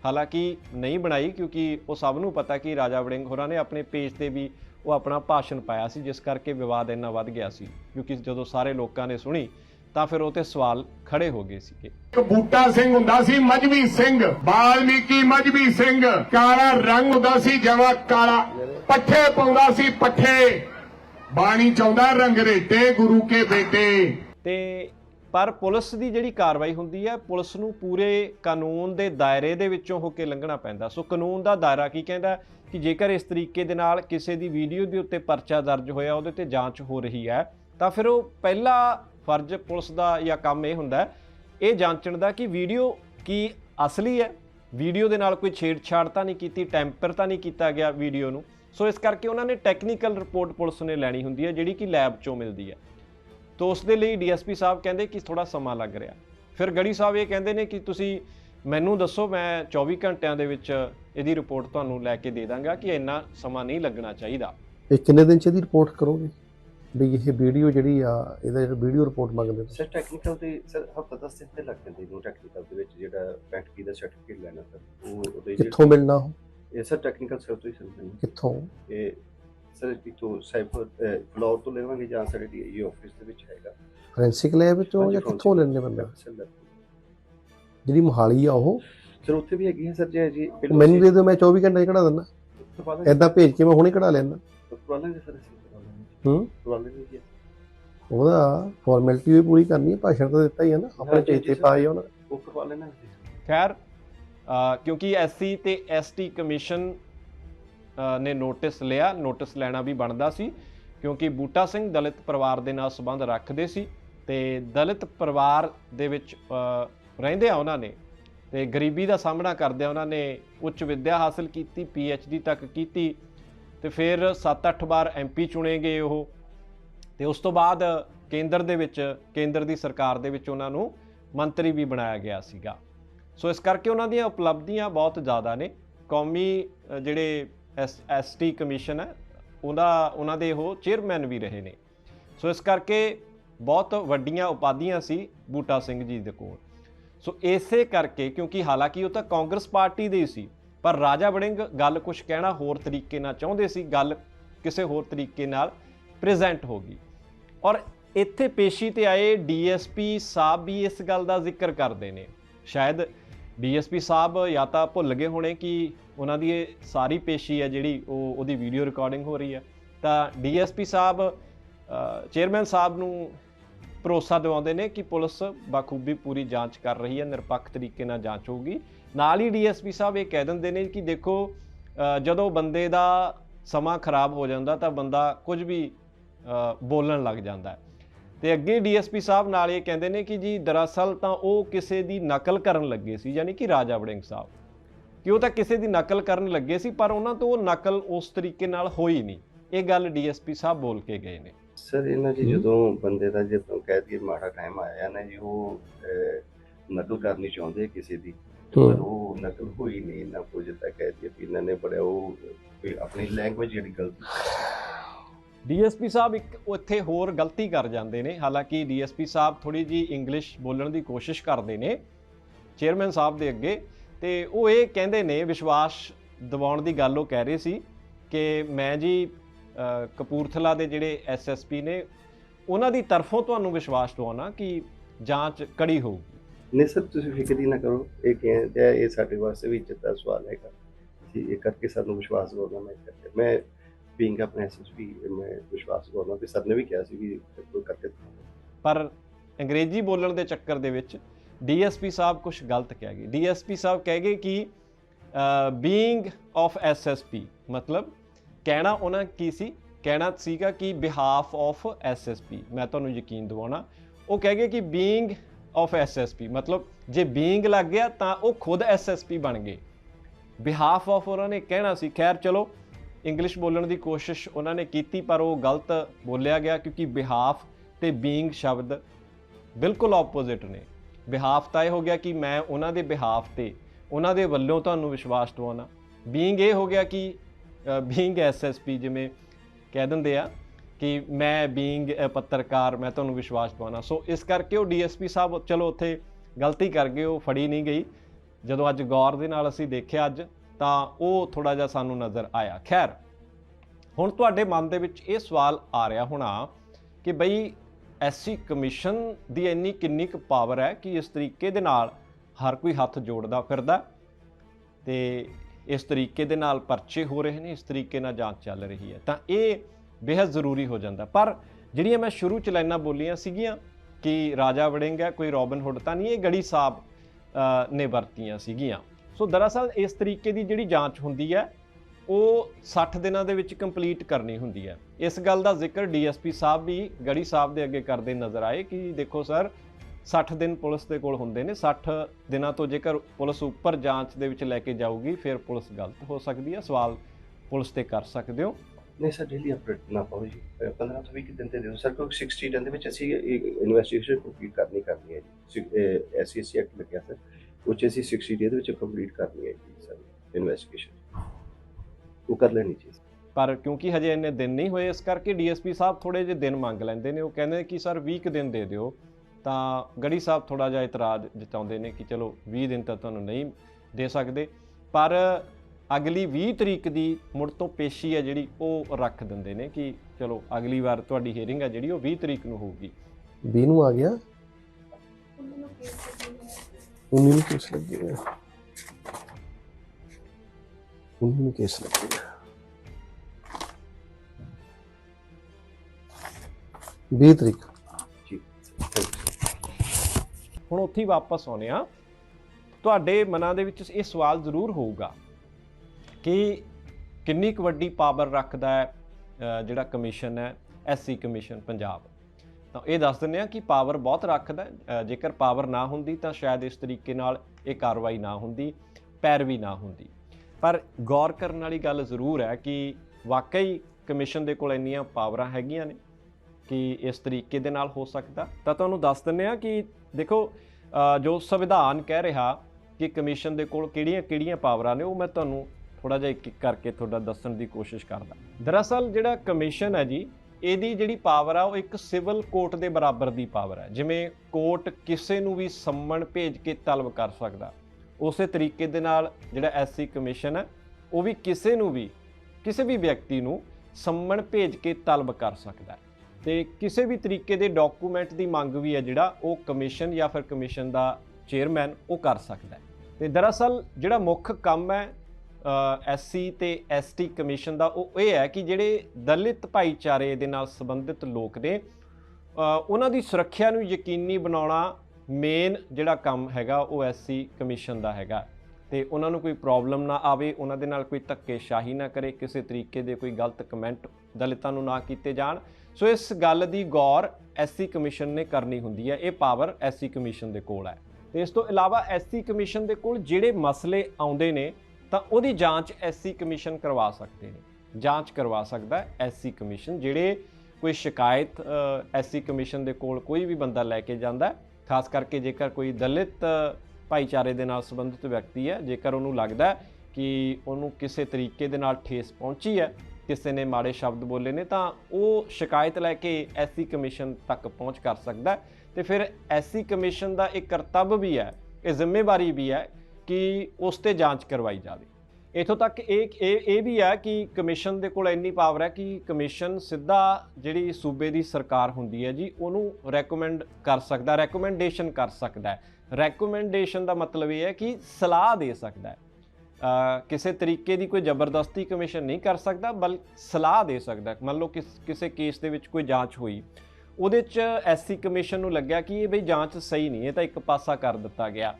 ਹਾਲਾਂਕਿ ਨਹੀਂ ਬਣਾਈ, ਕਿਉਂਕਿ ਉਹ ਸਭ ਨੂੰ ਪਤਾ ਕਿ ਰਾਜਾ ਵੜਿੰਗ ਹੋਰਾਂ ਨੇ ਆਪਣੇ ਪੇਜ ਤੇ ਵੀ ਉਹ ਆਪਣਾ ਭਾਸ਼ਣ ਪਾਇਆ ਸੀ, ਜਿਸ ਕਰਕੇ ਵਿਵਾਦ ਇੰਨਾ ਵੱਧ ਗਿਆ ਸੀ, ਕਿਉਂਕਿ ਜਦੋਂ ਸਾਰੇ ਲੋਕਾਂ ਨੇ ਸੁਣੀ ਤਾਂ ਫਿਰ ਉਹ ਤੇ ਸਵਾਲ ਖੜੇ ਹੋ ਗਏ ਸੀਗੇ। ਇੱਕ ਬੂਟਾ ਸਿੰਘ ਹੁੰਦਾ ਸੀ ਮਜਬੀ ਸਿੰਘ ਬਾਲਮੀਕੀ ਮਜਬੀ ਸਿੰਘ। ਕਾਲਾ ਰੰਗ ਹੁੰਦਾ ਸੀ ਜਮਾ ਕਾਲਾ। ਪੱਠੇ ਪਾਉਂਦਾ ਸੀ ਪੱਠੇ। ਬਾਣੀ ਚਾਹੁੰਦਾ ਰੰਗ ਰੇਟੇ ਗੁਰੂ ਕੇ ਬੇਟੇ। ਤੇ ਪਰ ਪੁਲਿਸ ਦੀ ਜਿਹੜੀ ਕਾਰਵਾਈ ਹੁੰਦੀ ਹੈ ਪੁਲਿਸ ਨੂੰ ਪੂਰੇ ਕਾਨੂੰਨ ਦੇ ਦਾਇਰੇ ਦੇ ਵਿੱਚੋਂ ਹੋ ਕੇ ਲੰਘਣਾ ਪੈਂਦਾ। ਸੋ ਕਾਨੂੰਨ ਦਾ ਦਾਇਰਾ ਕੀ ਕਹਿੰਦਾ ਕਿ ਜੇਕਰ ਇਸ ਤਰੀਕੇ ਦੇ ਨਾਲ ਕਿਸੇ ਦੀ ਵੀਡੀਓ ਦੇ ਉੱਤੇ ਪਰਚਾ ਦਰਜ ਹੋਇਆ ਉਹਦੇ ਤੇ ਜਾਂਚ ਹੋ ਰਹੀ ਹੈ ਤਾਂ ਫਿਰ ਉਹ ਪਹਿਲਾ ਫਰਜ਼ ਪੁਲਿਸ ਦਾ ਜਾਂ ਕੰਮ ਇਹ ਹੁੰਦਾ ਇਹ ਜਾਂਚਣ ਦਾ ਕਿ ਵੀਡੀਓ ਕੀ ਅਸਲੀ ਹੈ। ਵੀਡੀਓ ਦੇ ਨਾਲ ਕੋਈ ਛੇੜਛਾੜ ਤਾਂ ਨਹੀਂ ਕੀਤੀ, ਟੈਂਪਰ ਤਾਂ ਨਹੀਂ ਕੀਤਾ ਗਿਆ ਵੀਡੀਓ ਨੂੰ। ਸੋ ਇਸ ਕਰਕੇ ਉਹਨਾਂ ਨੇ ਟੈਕਨੀਕਲ ਰਿਪੋਰਟ ਪੁਲਿਸ ਨੇ ਲੈਣੀ ਹੁੰਦੀ ਹੈ, ਜਿਹੜੀ ਕਿ ਲੈਬ ਚੋਂ ਮਿਲਦੀ ਹੈ। ਤੋ ਉਸ ਦੇ ਲਈ ਡੀਐਸਪੀ ਸਾਹਿਬ ਕਹਿੰਦੇ ਕਿ ਥੋੜਾ ਸਮਾਂ ਲੱਗ ਰਿਹਾ। ਫਿਰ ਗੜੀ ਸਾਹਿਬ ਇਹ ਕਹਿੰਦੇ ਨੇ ਕਿ ਤੁਸੀਂ ਮੈਨੂੰ ਦੱਸੋ, ਮੈਂ 24 ਘੰਟਿਆਂ ਦੇ ਵਿੱਚ ਇਹਦੀ ਰਿਪੋਰਟ ਤੁਹਾਨੂੰ ਲੈ ਕੇ ਦੇ ਦਾਂਗਾ ਕਿ ਇੰਨਾ ਸਮਾਂ ਨਹੀਂ ਲੱਗਣਾ ਚਾਹੀਦਾ। ਇਹ ਕਿੰਨੇ ਦਿਨ ਚ ਇਹਦੀ ਰਿਪੋਰਟ ਕਰੋਗੇ? ਵੀ ਇਹ ਵੀਡੀਓ ਜਿਹੜੀ ਆ ਇਹਦਾ ਜਿਹੜਾ ਵੀਡੀਓ ਰਿਪੋਰਟ ਮੰਗਦੇ ਸਰ ਟੈਕਨੀਕਲ ਤੇ ਸਰ ਹਫਤਾ ਦਸ ਦਿਨ ਤੇ ਲੱਗ ਜਾਂਦੇ ਨੂੰ ਟੈਕਨੀਕਲ ਦੇ ਵਿੱਚ ਜਿਹੜਾ ਬੈਂਕ ਦਾ ਸਰਟੀਫਿਕੇਟ ਲੈਣਾ ਸਰ ਉਹ ਉਹਦੇ ਜਿਹੜਾ- ਕਿੱਥੋਂ ਮਿਲਣਾ ਉਹ? ਇਹ ਸਰ ਟੈਕਨੀਕਲ ਸਰ ਤੋਂ ਹੀ ਸਰ ਮੈਨੂੰ ਕਿੱਥੋਂ? ਇਹ ਸਰ ਕਿਤੋਂ ਸਾਈਬਰ ਫਲੋਰ ਤੋਂ ਲੈਵਾਂਗੇ ਜਾਂ ਸਾਡੇ ਡੀਆਈ ਆਫਿਸ ਦੇ ਵਿੱਚ ਹੈਗਾ। ਫੋਰੈਂਸਿਕ ਲੈਬ ਹਾਂਜੀ, ਜਾਂ ਕਿੱਥੋਂ ਲੈਣੇ ਬੰਦਾ? ਜਿਹੜੀ ਮੋਹਾਲੀ ਆ ਉਹ? ਸਰ ਉੱਥੇ ਵੀ ਹੈਗੀ ਹੈ ਸਰ ਜੀ ਮੈਨੂੰ ਦੇ ਦਿਓ ਮੈਂ 24 ਘੰਟੇ ਕਢਾ ਦਿੰਦਾ। ਐਦਾਂ ਭੇਜ ਕੇ ਮੈਂ ਹੁਣੇ ਕਢਾ ਲੈਣਾ ਕਰਵਾ ਲਾਂਗੇ ਸਰ ਹੂੰ? ਉਹਦਾ ਫਾਰਮੈਲਿਟੀ ਵੀ ਪੂਰੀ ਕਰਨੀ ਹੈ ਭਾਸ਼ਣ ਤਾਂ ਦਿੱਤਾ ਹੀ ਹੈ ਨਾ ਆਪਣੇ ਹਾਂਜੀ, ਪੇਜ ਤੇ ਜੀ, ਪਾਏ ਉਹਨਾਂ ਉਹ ਕਰਵਾ ਲੈਣਾ ਖੈਰ ਅ, ਕਿਉਂਕਿ ਐਸਸੀ ਤੇ ਐਸਟੀ ਕਮਿਸ਼ਨ ਨੇ ਨੋਟਿਸ ਲਿਆ ਨੋਟਿਸ ਲੈਣਾ ਵੀ ਬਣਦਾ ਸੀ ਕਿਉਂਕਿ ਬੂਟਾ ਸਿੰਘ ਦਲਿਤ ਪਰਿਵਾਰ ਦੇ ਨਾਲ ਸੰਬੰਧ ਰੱਖਦੇ ਸੀ ਤੇ ਦਲਿਤ ਪਰਿਵਾਰ ਦੇ ਵਿੱਚ ਰਹਿੰਦੇ ਆ ਉਹਨਾਂ ਨੇ ਤੇ ਗਰੀਬੀ ਦਾ ਸਾਹਮਣਾ ਕਰਦੇ ਆ ਉਹਨਾਂ ਨੇ ਉੱਚ ਵਿੱਦਿਆ ਹਾਸਲ ਕੀਤੀ ਡੀ ਤੱਕ ਕੀਤੀ ਤੇ ਫਿਰ 7-8 ਵਾਰ ਐਮਪੀ ਚੁਣੇ ਗਏ ਉਹ। ਤੇ ਉਸ ਤੋਂ ਬਾਅਦ ਕੇਂਦਰ ਦੇ ਵਿੱਚ ਕੇਂਦਰ ਦੀ ਸਰਕਾਰ ਦੇ ਵਿੱਚ ਉਹਨਾਂ ਨੂੰ ਮੰਤਰੀ ਵੀ ਬਣਾਇਆ ਗਿਆ ਸੀਗਾ। ਸੋ ਇਸ ਕਰਕੇ ਉਹਨਾਂ ਦੀਆਂ ਉਪਲਬਧੀਆਂ ਬਹੁਤ ਜ਼ਿਆਦਾ ਨੇ। ਕੌਮੀ ਅ, ਜਿਹੜੇ ਐਸਟੀ ਕਮਿਸ਼ਨ ਹੈ ਉਹਦਾ ਉਹਨਾਂ ਦੇ ਉਹ ਚੇਅਰਮੈਨ ਵੀ ਰਹੇ ਨੇ। ਸੋ ਇਸ ਕਰਕੇ ਬਹੁਤ ਵੱਡੀਆਂ ਉਪਾਧੀਆਂ ਸੀ ਬੂਟਾ ਸਿੰਘ ਜੀ ਦੇ ਕੋਲ। ਸੋ ਇਸੇ ਕਰਕੇ ਕਿਉਂਕਿ ਹਾਲਾਂਕਿ ਉਹ ਤਾਂ ਕਾਂਗਰਸ ਪਾਰਟੀ ਦੇ ਹੀ ਸੀ ਪਰ ਰਾਜਾ ਵੜਿੰਗ ਗੱਲ ਕੁਝ ਕਹਿਣਾ ਹੋਰ ਤਰੀਕੇ ਨਾਲ ਚਾਹੁੰਦੇ ਸੀ, ਗੱਲ ਕਿਸੇ ਹੋਰ ਤਰੀਕੇ ਨਾਲ ਪ੍ਰੈਜ਼ੈਂਟ ਹੋ ਗਈ। ਔਰ ਇੱਥੇ ਪੇਸ਼ੀ ਤੇ ਆਏ ਡੀਐਸਪੀ ਸਾਹਿਬ ਵੀ ਇਸ ਗੱਲ ਦਾ ਜ਼ਿਕਰ ਕਰਦੇ ਨੇ। ਸ਼ਾਇਦ ਡੀਐਸਪੀ ਸਾਹਿਬ ਜਾਂ ਤਾਂ ਭੁੱਲ ਗਏ ਹੋਣੇ ਕਿ ਉਹਨਾਂ ਦੀ ਇਹ ਸਾਰੀ ਪੇਸ਼ੀ ਹੈ ਜਿਹੜੀ ਉਹ ਉਹਦੀ ਵੀਡੀਓ ਰਿਕਾਰਡਿੰਗ ਹੋ ਰਹੀ ਹੈ। ਤਾਂ ਡੀਐਸਪੀ ਸਾਹਿਬ ਚੇਅਰਮੈਨ ਸਾਹਿਬ ਨੂੰ ਭਰੋਸਾ ਦਿਵਾਉਂਦੇ ਨੇ ਕਿ ਪੁਲਿਸ ਬਾਖੂਬੀ ਪੂਰੀ ਜਾਂਚ ਕਰ ਰਹੀ ਹੈ, ਨਿਰਪੱਖ ਤਰੀਕੇ ਨਾਲ ਜਾਂਚ ਹੋਊਗੀ। ਨਾਲ ਹੀ ਡੀਐਸਪੀ ਸਾਹਿਬ ਇਹ ਕਹਿ ਦਿੰਦੇ ਨੇ ਕਿ ਦੇਖੋ ਜਦੋਂ ਬੰਦੇ ਦਾ ਸਮਾਂ ਖਰਾਬ ਹੋ ਜਾਂਦਾ ਤਾਂ ਬੰਦਾ ਕੁਝ ਵੀ ਬੋਲਣ ਲੱਗ ਜਾਂਦਾ ਹੈ। ਤੇ ਅੱਗੇ ਡੀਐਸਪੀ ਸਾਹਿਬ ਨਾਲ ਇਹ ਕਹਿੰਦੇ ਨੇ ਕਿ ਜੀ ਦਰਅਸਲ ਤਾਂ ਉਹ ਕਿਸੇ ਦੀ ਨਕਲ ਕਰਨ ਲੱਗੇ ਸੀ, ਯਾਨੀ ਕਿ ਰਾਜਾ ਵੜਿੰਗ ਸਾਹਿਬ। ਕਿ ਉਹ ਤਾਂ ਕਿਸੇ ਦੀ ਨਕਲ ਕਰਨ ਲੱਗੇ ਸੀ, ਪਰ ਉਹਨਾਂ ਤੋਂ ਉਹ ਨਕਲ ਉਸ ਤਰੀਕੇ ਨਾਲ ਹੋਈ ਨਹੀਂ। ਇਹ ਗੱਲ ਡੀਐਸਪੀ ਸਾਹਿਬ ਬੋਲ ਕੇ ਗਏ ਨੇ। ਸਰ ਇਹਨਾਂ ਜੀ। ਜਦੋਂ ਬੰਦੇ ਦਾ ਜਦੋਂ ਕਹਿ ਦਈਏ ਮਾੜਾ ਟਾਈਮ ਆਇਆ ਨਾ ਜੀ ਉਹ ਨਕਲ ਕਰਨੀ ਚਾਹੁੰਦੇ ਕਿਸੇ ਦੀ। ਪਰ ਉਹ ਨਕਲ ਹੋਈ ਨਹੀਂ ਨਾ ਕੁਝ ਤਾਂ ਕਹਿ ਦਈਏ ਵੀ ਇਹਨਾਂ ਨੇ ਬੜਾ ਉਹ ਆਪਣੀ ਲੈਂਗੁਏਜ ਜਿਹੜੀ ਗਲਤੀ ਡੀਐਸਪੀ ਸਾਹਿਬ ਇੱਕ ਉੱਥੇ ਹੋਰ ਗਲਤੀ ਕਰ ਜਾਂਦੇ ਨੇ ਹਾਲਾਂਕਿ ਡੀਐਸਪੀ ਸਾਹਿਬ ਥੋੜੀ ਜੀ ਇੰਗਲਿਸ਼ ਬੋਲਣ ਦੀ ਕੋਸ਼ਿਸ਼ ਕਰਦੇ ਨੇ ਚੇਅਰਮੈਨ ਸਾਹਿਬ ਦੇ ਅੱਗੇ ਤੇ ਉਹ ਇਹ ਕਹਿੰਦੇ ਨੇ ਵਿਸ਼ਵਾਸ ਦਿਵਾਉਣ ਦੀ ਗੱਲ ਉਹ ਕਹਿ ਰਹੇ ਸੀ ਕਿ ਮੈਂ ਜੀ ਕਪੂਰਥਲਾ ਦੇ ਜਿਹੜੇ ਐਸਐਸਪੀ ਨੇ ਉਹਨਾਂ ਦੀ ਤਰਫੋਂ ਤੁਹਾਨੂੰ ਵਿਸ਼ਵਾਸ ਦਿਵਾਉਣਾ ਕਿ ਜਾਂਚ ਕੜੀ ਹੋਊਗੀ? ਨਹੀਂ ਸਰ ਤੁਸੀਂ ਫਿਕਰ ਹੀ ਨਾ ਕਰੋ। ਇਹ ਕਹਿੰਦੇ ਇਹ ਸਾਡੇ ਵਾਸਤੇ ਵੀ ਇੱਜ਼ਤ ਦਾ ਸਵਾਲ ਹੈਗਾ। ਜੀ ਇਹ ਕਰਕੇ ਸਾਨੂੰ ਵਿਸ਼ਵਾਸ ਦਿਵਾਉਣਾ ਮੈਂ ਕਰਕੇ ਮੈਂ ਬੀਇੰਗ ਆਪਣੇ ਐਸਐਸਪੀ ਮੈਂ ਵਿਸ਼ਵਾਸ ਦਿਵਾਉਣਾ ਤੇ ਸਰ ਨੇ ਵੀ ਕਿਹਾ ਸੀ ਵੀ ਕੋਈ ਕਰਕੇ। ਪਰ ਅੰਗਰੇਜ਼ੀ ਬੋਲਣ ਦੇ ਚੱਕਰ ਦੇ ਵਿੱਚ ਡੀਐਸਪੀ ਸਾਹਿਬ ਕੁਝ ਗਲਤ ਕਹਿ ਗਏ। ਡੀਐਸਪੀ ਸਾਹਿਬ ਕਹਿ ਗਏ ਕਿ ਬੀਇੰਗ ਆਫ ਐਸਐਸਪੀ ਮਤਲਬ ਕਹਿਣਾ ਉਹਨਾਂ ਕੀ ਸੀ? ਕਹਿਣਾ ਸੀਗਾ ਕਿ ਬਿਹਾਫ ਆਫ ਐਸਐਸਪੀ ਮੈਂ ਤੁਹਾਨੂੰ ਯਕੀਨ ਦਿਵਾਉਣਾ। ਉਹ ਕਹਿ ਗਏ ਕਿ ਬੀਇੰਗ ਆਫ ਐਸਐਸਪੀ ਮਤਲਬ ਜੇ ਬੀਇੰਗ ਲੱਗ ਗਿਆ ਤਾਂ ਉਹ ਖੁਦ ਐਸਐਸਪੀ ਬਣ ਗਏ। ਬਿਹਾਫ ਆਫ ਉਹਨਾਂ ਨੇ ਕਹਿਣਾ ਸੀ। ਖੈਰ, ਚਲੋ ਇੰਗਲਿਸ਼ ਬੋਲਣ ਦੀ ਕੋਸ਼ਿਸ਼ ਉਹਨਾਂ ਨੇ ਕੀਤੀ, ਪਰ ਉਹ ਗਲਤ ਬੋਲਿਆ ਗਿਆ ਕਿਉਂਕਿ ਬਿਹਾਫ ਤੇ ਬੀਇੰਗ ਸ਼ਬਦ ਬਿਲਕੁਲ ਆਪੋਜ਼ਿਟ ਨੇ। ਬਿਹਾਫ ਤਾਂ ਇਹ ਹੋ ਗਿਆ ਕਿ ਮੈਂ ਉਹਨਾਂ ਦੇ ਬਿਹਾਫ ਤੇ, ਉਹਨਾਂ ਦੇ ਵੱਲੋਂ ਤੁਹਾਨੂੰ ਵਿਸ਼ਵਾਸ ਦਿਵਾਉਣਾ। ਬੀਇੰਗ ਇਹ ਹੋ ਗਿਆ ਕਿ ਬੀਇੰਗ ਐਸਐਸਪੀ ਜਿਵੇਂ ਕਹਿ ਦਿੰਦੇ ਆ ਕਿ ਮੈਂ ਬੀਇੰਗ ਪੱਤਰਕਾਰ, ਮੈਂ ਤੁਹਾਨੂੰ ਵਿਸ਼ਵਾਸ ਦਿਵਾਉਣਾ। ਸੋ ਇਸ ਕਰਕੇ ਉਹ ਡੀਐਸਪੀ ਸਾਹਿਬ, ਚਲੋ ਉੱਥੇ ਗਲਤੀ ਕਰ ਗਏ, ਉਹ ਫੜੀ ਨਹੀਂ ਗਈ। ਜਦੋਂ ਅੱਜ ਗੌਰ ਦੇ ਨਾਲ ਅਸੀਂ ਦੇਖਿਆ ਅੱਜ, ਤਾਂ ਉਹ ਥੋੜਾ ਜਿਹਾ ਸਾਨੂੰ ਨਜ਼ਰ ਆਇਆ। ਖੈਰ, ਹੁਣ ਤੁਹਾਡੇ ਮਨ ਦੇ ਵਿੱਚ ਇਹ ਸਵਾਲ ਆ ਰਿਹਾ ਹੋਣਾ ਕਿ ਬਈ ਐਸਸੀ ਕਮਿਸ਼ਨ ਦੀ ਇੰਨੀ ਕਿੰਨੀ ਕੁ ਪਾਵਰ ਹੈ ਕਿ ਇਸ ਤਰੀਕੇ ਦੇ ਨਾਲ ਹਰ ਕੋਈ ਹੱਥ ਜੋੜਦਾ ਫਿਰਦਾ ਤੇ ਇਸ ਤਰੀਕੇ ਦੇ ਨਾਲ ਪਰਚੇ ਹੋ ਰਹੇ ਨੇ, ਇਸ ਤਰੀਕੇ ਨਾਲ ਜਾਂਚ ਚੱਲ ਰਹੀ ਹੈ। ਤਾਂ ਇਹ ਬੇहद ਜ਼ਰੂਰੀ ਹੋ ਜਾਂਦਾ। ਪਰ ਜਿਹੜੀਆਂ ਮੈਂ ਸ਼ੁਰੂ ਚ ਲਾਈਨਾਂ ਬੋਲੀਆਂ ਸੀਗੀਆਂ ਕਿ ਰਾਜਾ ਵੜਿੰਗ ਹੈ, ਕੋਈ ਰੋਬਨ ਹੁੱਡ ਤਾਂ ਨਹੀਂ, ਇਹ ਗੜੀ ਸਾਹਿਬ ਨੇ ਵਰਤੀਆਂ ਸੀਗੀਆਂ। ਸੋ ਦਰਅਸਲ ਇਸ ਤਰੀਕੇ ਦੀ ਜਿਹੜੀ ਜਾਂਚ ਹੁੰਦੀ ਹੈ, ਉਹ 60 ਦਿਨਾਂ ਦੇ ਵਿੱਚ ਕੰਪਲੀਟ ਕਰਨੀ ਹੁੰਦੀ ਹੈ। ਇਸ ਗੱਲ ਦਾ ਜ਼ਿਕਰ ਡੀਐਸਪੀ ਸਾਹਿਬ ਵੀ ਗੜੀ ਸਾਹਿਬ ਦੇ ਅੱਗੇ ਕਰਦੇ ਨਜ਼ਰ ਆਏ ਕਿ ਦੇਖੋ ਸਰ 60 ਦਿਨ ਪੁਲਿਸ ਦੇ ਕੋਲ ਹੁੰਦੇ ਨੇ। 60 ਦਿਨਾਂ ਤੋਂ ਜੇਕਰ ਪੁਲਿਸ ਉੱਪਰ ਜਾਂਚ ਦੇ ਵਿੱਚ ਲੈ ਕੇ ਜਾਊਗੀ ਫਿਰ ਪੁਲਿਸ ਗਲਤ ਹੋ ਸਕਦੀ ਹੈ। ਸਵਾਲ ਪੁਲਿਸ ਤੇ ਕਰ ਸਕਦੇ ਹੋ। ਨਹੀਂ ਸਰ ਡੇਲੀ ਅਪਡੇਟ ਨਾ ਪਾਓ ਜੀ। ਅਹ 15 ਤੋਂ 20 ਦਿਨ ਤੇ ਦਿਓ। ਸਰ ਕੋਈ 60 ਦਿਨ ਦੇ ਵਿੱਚ ਅਸੀਂ ਇਨਵੈਸਟੀਗੇਸ਼ਨ ਕੰਪਲੀਟ ਕਰਨੀ ਕਰਨੀ ਹੈ ਜੀ। ਐਸਸੀਸੀ ਐਕਟ ਲੱਗਿਆ ਸਰ। ਉਹ 'ਚ ਅਸੀਂ 60 ਡੇ ਦੇ ਵਿੱਚ ਕੰਪਲੀਟ ਕਰਨੀ ਹੈ ਜੀ ਸਰ ਇਨਵੈਸਟੀਗੇਸ਼ਨ ਉਹ ਕਰ ਲੈਣੀ ਚਾਹੀਦੀ ਪਰ ਕਿਉਂਕਿ ਹਜੇ ਇੰਨੇ ਦਿਨ ਨਹੀਂ ਹੋਏ ਇਸ ਕਰਕੇ ਡੀਐਸਪੀ ਸਾਹਿਬ ਥੋੜੇ ਜਿਹੇ ਦਿਨ ਮੰਗ ਲੈਂਦੇ ਨੇ। ਉਹ ਕਹਿੰਦੇ ਕਿ ਸਰ 20 ਕੁ ਦਿਨ ਦੇ ਦਿਓ। ਤਾਂ ਗੜੀ ਸਾਹਿਬ ਥੋੜਾ ਜਿਹਾ ਇਤਰਾਜ਼ ਜਤਾਉਂਦੇ ਨੇ ਕਿ ਚਲੋ 20 ਦਿਨ ਤਾਂ ਤੁਹਾਨੂੰ ਨਹੀਂ ਦੇ ਸਕਦੇ ਪਰ ਅਗਲੀ 20 ਤਰੀਕ ਦੀ ਮੁੜ ਤੋਂ ਪੇਸ਼ੀ ਹੈ ਜਿਹੜੀ ਉਹ ਰੱਖ ਦਿੰਦੇ ਨੇ ਕਿ ਚਲੋ ਅਗਲੀ ਵਾਰ ਤੁਹਾਡੀ ਹੀਅਰਿੰਗ ਹੈ ਜਿਹੜੀ ਉਹ 20 ਤਰੀਕ ਨੂੰ ਹੋਊਗੀ। 20 ਨੂੰ ਆ ਗਿਆ? 19 ਨੂੰ ਕੇਸ ਲੱਗੇ ਹੋਏ ਆ। 19 ਨੂੰ ਕੇਸ ਲੱਗੇ ਹੋਏ ਆ। 20 ਤਰੀਕ। ਜੀ ਥੈਂਕ ਯੂ ਹੁਣ ਉੱਥੇ ਵਾਪਸ ਆਉਨੇ ਆ ਤੁਹਾਡੇ ਮਨਾਂ ਦੇ ਵਿੱਚ ਇਹ ਸਵਾਲ ਜ਼ਰੂਰ ਹੋਊਗਾ ਕਿ ਕਿੰਨੀ ਕੁ ਵੱਡੀ ਪਾਵਰ ਰੱਖਦਾ ਹੈ ਜਿਹੜਾ ਕਮਿਸ਼ਨ ਹੈ, ਐਸਸੀ ਕਮਿਸ਼ਨ ਪੰਜਾਬ। ਤਾਂ ਇਹ ਦੱਸ ਦਿੰਦੇ ਆ ਕਿ ਪਾਵਰ ਬਹੁਤ ਰੱਖਦਾ ਜੇਕਰ ਪਾਵਰ ਨਾ ਹੁੰਦੀ ਤਾਂ ਸ਼ਾਇਦ ਇਸ ਤਰੀਕੇ ਨਾਲ ਇਹ ਕਾਰਵਾਈ ਨਾ ਹੁੰਦੀ, ਪੈਰਵੀ ਨਾ ਹੁੰਦੀ। ਪਰ ਗੌਰ ਕਰਨ ਵਾਲੀ ਗੱਲ ਜ਼ਰੂਰ ਹੈ ਕਿ ਵਾਕਈ ਕਮਿਸ਼ਨ ਦੇ ਕੋਲ ਇੰਨੀਆਂ ਪਾਵਰਾਂ ਹੈਗੀਆਂ ਨੇ। ਕਿ ਇਸ ਤਰੀਕੇ ਦੇ ਨਾਲ ਹੋ ਸਕਦਾ। ਤਾਂ ਤੁਹਾਨੂੰ ਦੱਸ ਦਿੰਨੇ ਆ ਕਿ ਦੇਖੋ ਜੋ ਸੰਵਿਧਾਨ ਕਹਿ ਰਿਹਾ ਕਿ ਕਮਿਸ਼ਨ ਦੇ ਕੋਲ ਕਿਹੜੀਆਂ-ਕਿਹੜੀਆਂ ਪਾਵਰਾਂ ਨੇ, ਉਹ ਮੈਂ ਤੁਹਾਨੂੰ ਥੋੜਾ ਜਿਹਾ ਇੱਕ ਇੱਕ ਕਰਕੇ ਤੁਹਾਡਾ ਦੱਸਣ ਦੀ ਕੋਸ਼ਿਸ਼ ਕਰਦਾ। ਦਰਅਸਲ ਜਿਹੜਾ ਕਮਿਸ਼ਨ ਹੈ ਜੀ, ਇਹਦੀ ਜਿਹੜੀ ਪਾਵਰ ਆ, ਉਹ ਇੱਕ ਸਿਵਲ ਕੋਰਟ ਦੇ ਬਰਾਬਰ ਦੀ ਪਾਵਰ ਹੈ। ਜਿਵੇਂ ਕੋਰਟ ਕਿਸੇ ਨੂੰ ਵੀ ਸੰਮਣ ਭੇਜ ਕੇ ਤਲਬ ਕਰ ਸਕਦਾ। ਉਸੇ ਤਰੀਕੇ ਦੇ ਨਾਲ ਜਿਹੜਾ ਐਸਸੀ ਕਮਿਸ਼ਨ ਹੈ, ਉਹ ਵੀ ਕਿਸੇ ਨੂੰ ਵੀ, ਕਿਸੇ ਵੀ ਵਿਅਕਤੀ ਨੂੰ ਸੰਮਣ ਭੇਜ ਕੇ ਤਲਬ ਕਰ ਸਕਦਾ ਹੈ। ਤੇ ਕਿਸੇ ਵੀ ਤਰੀਕੇ ਦੇ ਡਾਕੂਮੈਂਟ ਦੀ ਮੰਗ ਵੀ ਹੈ ਜਿਹੜਾ ਉਹ ਕਮਿਸ਼ਨ ਜਾਂ ਫਿਰ ਕਮਿਸ਼ਨ ਦਾ ਚੇਅਰਮੈਨ ਉਹ ਕਰ ਸਕਦਾ ਹੈ। ਤੇ ਦਰਅਸਲ ਜਿਹੜਾ ਮੁੱਖ ਕੰਮ ਹੈ ਐਸਸੀ ਤੇ ਐਸਟੀ ਕਮਿਸ਼ਨ ਦਾ ਉਹ ਇਹ ਹੈ ਕਿ ਜਿਹੜੇ ਦਲਿਤ ਭਾਈਚਾਰੇ ਦੇ ਨਾਲ ਸੰਬੰਧਿਤ ਲੋਕ ਨੇ ਉਹਨਾਂ ਦੀ ਸੁਰੱਖਿਆ ਨੂੰ ਯਕੀਨੀ ਬਣਾਉਣਾ ਮੇਨ ਜਿਹੜਾ ਕੰਮ ਹੈਗਾ ਉਹ ਐਸਸੀ ਕਮਿਸ਼ਨ ਦਾ ਹੈਗਾ। ਤੇ ਉਹਨਾਂ ਨੂੰ ਕੋਈ ਪ੍ਰੋਬਲਮ ਨਾ ਆਵੇ, ਉਹਨਾਂ ਦੇ ਨਾਲ ਕੋਈ ਧੱਕੇਸ਼ਾਹੀ ਨਾ ਕਰੇ, ਕਿਸੇ ਤਰੀਕੇ ਦੇ ਕੋਈ ਗਲਤ ਕਮੈਂਟ ਦਲਿਤਾਂ ਨੂੰ ਨਾ ਕੀਤੇ ਜਾਣ। ਸੋ ਇਸ ਗੱਲ ਦੀ ਗੌਰ ਐਸਸੀ ਕਮਿਸ਼ਨ ਨੇ ਕਰਨੀ ਹੁੰਦੀ ਹੈ। ਇਹ ਪਾਵਰ ਐਸਸੀ ਕਮਿਸ਼ਨ ਦੇ ਕੋਲ ਹੈ। ਤੇ ਇਸ ਤੋਂ ਇਲਾਵਾ ਐਸਸੀ ਕਮਿਸ਼ਨ ਦੇ ਕੋਲ ਜਿਹੜੇ ਮਸਲੇ ਆਉਂਦੇ ਨੇ, ਤਾਂ ਉਹਦੀ ਜਾਂਚ ਐਸਸੀ ਕਮਿਸ਼ਨ ਕਰਵਾ ਸਕਦੇ ਨੇ। ਜਾਂਚ ਕਰਵਾ ਸਕਦਾ ਹੈ ਐਸਸੀ ਕਮਿਸ਼ਨ ਜਿਹੜੇ ਕੋਈ ਸ਼ਿਕਾਇਤ ਐਸਸੀ ਕਮਿਸ਼ਨ ਦੇ ਕੋਲ ਕੋਈ ਵੀ ਬੰਦਾ ਲੈ ਕੇ ਜਾਂਦਾ ਖਾਸ ਕਰਕੇ ਜੇਕਰ ਕੋਈ ਦਲਿਤ ਭਾਈਚਾਰੇ ਦੇ ਨਾਲ ਸੰਬੰਧਿਤ ਵਿਅਕਤੀ ਹੈ, ਜੇਕਰ ਉਹਨੂੰ ਲੱਗਦਾ ਕਿ ਉਹਨੂੰ ਕਿਸੇ ਤਰੀਕੇ ਦੇ ਨਾਲ ਠੇਸ ਪਹੁੰਚੀ ਹੈ ਕਿਸੇ ਨੇ ਮਾੜੇ ਸ਼ਬਦ ਬੋਲੇ ਨੇ, ਤਾਂ ਉਹ ਸ਼ਿਕਾਇਤ ਲੈ ਕੇ ਐਸਸੀ ਕਮਿਸ਼ਨ ਤੱਕ ਪਹੁੰਚ ਕਰ ਸਕਦਾ ਤੇ ਫਿਰ ਐਸਸੀ ਕਮਿਸ਼ਨ ਦਾ ਇੱਕ ਕਰਤੱਵ ਵੀ ਹੈ, ਇਹ ਜ਼ਿੰਮੇਵਾਰੀ ਵੀ ਹੈ ਕਿ ਉਸ ਤੇ ਜਾਂਚ ਕਰਵਾਈ ਜਾਵੇ। ਇਥੋਂ ਤੱਕ ਇਹ ਇਹ ਵੀ ਹੈ ਕਿ ਕਮਿਸ਼ਨ ਦੇ ਕੋਲ ਇੰਨੀ ਪਾਵਰ ਹੈ ਕਿ ਕਮਿਸ਼ਨ ਸਿੱਧਾ ਜਿਹੜੀ ਸੂਬੇ ਦੀ ਸਰਕਾਰ ਹੁੰਦੀ ਹੈ ਜੀ, ਉਹਨੂੰ ਰეკਮੈਂਡ ਕਰ ਸਕਦਾ ਰეკਮੈਂਡੇਸ਼ਨ ਕਰ ਸਕਦਾ ਰეკਮੈਂਡੇਸ਼ਨ ਦਾ ਮਤਲਬ ਇਹ ਹੈ ਕਿ ਸਲਾਹ ਦੇ ਸਕਦਾ ਕਿਸੇ ਤਰੀਕੇ ਦੀ ਕੋਈ ਜ਼ਬਰਦਸਤੀ ਕਮਿਸ਼ਨ ਨਹੀਂ ਕਰ ਸਕਦਾ, ਬਲ, ਸਲਾਹ ਦੇ ਸਕਦਾ। ਮੰਨ ਲਓ ਕਿਸ, ਕਿਸੇ ਕੇਸ ਦੇ ਵਿੱਚ ਕੋਈ ਜਾਂਚ ਹੋਈ। ਉਹਦੇ 'ਚ ਐਸਸੀ ਕਮਿਸ਼ਨ ਨੂੰ ਲੱਗਿਆ ਕਿ ਇਹ ਬਈ ਜਾਂਚ ਸਹੀ ਨਹੀਂ, ਇਹ ਤਾਂ ਇੱਕ ਪਾਸਾ ਕਰ ਦਿੱਤਾ ਗਿਆ।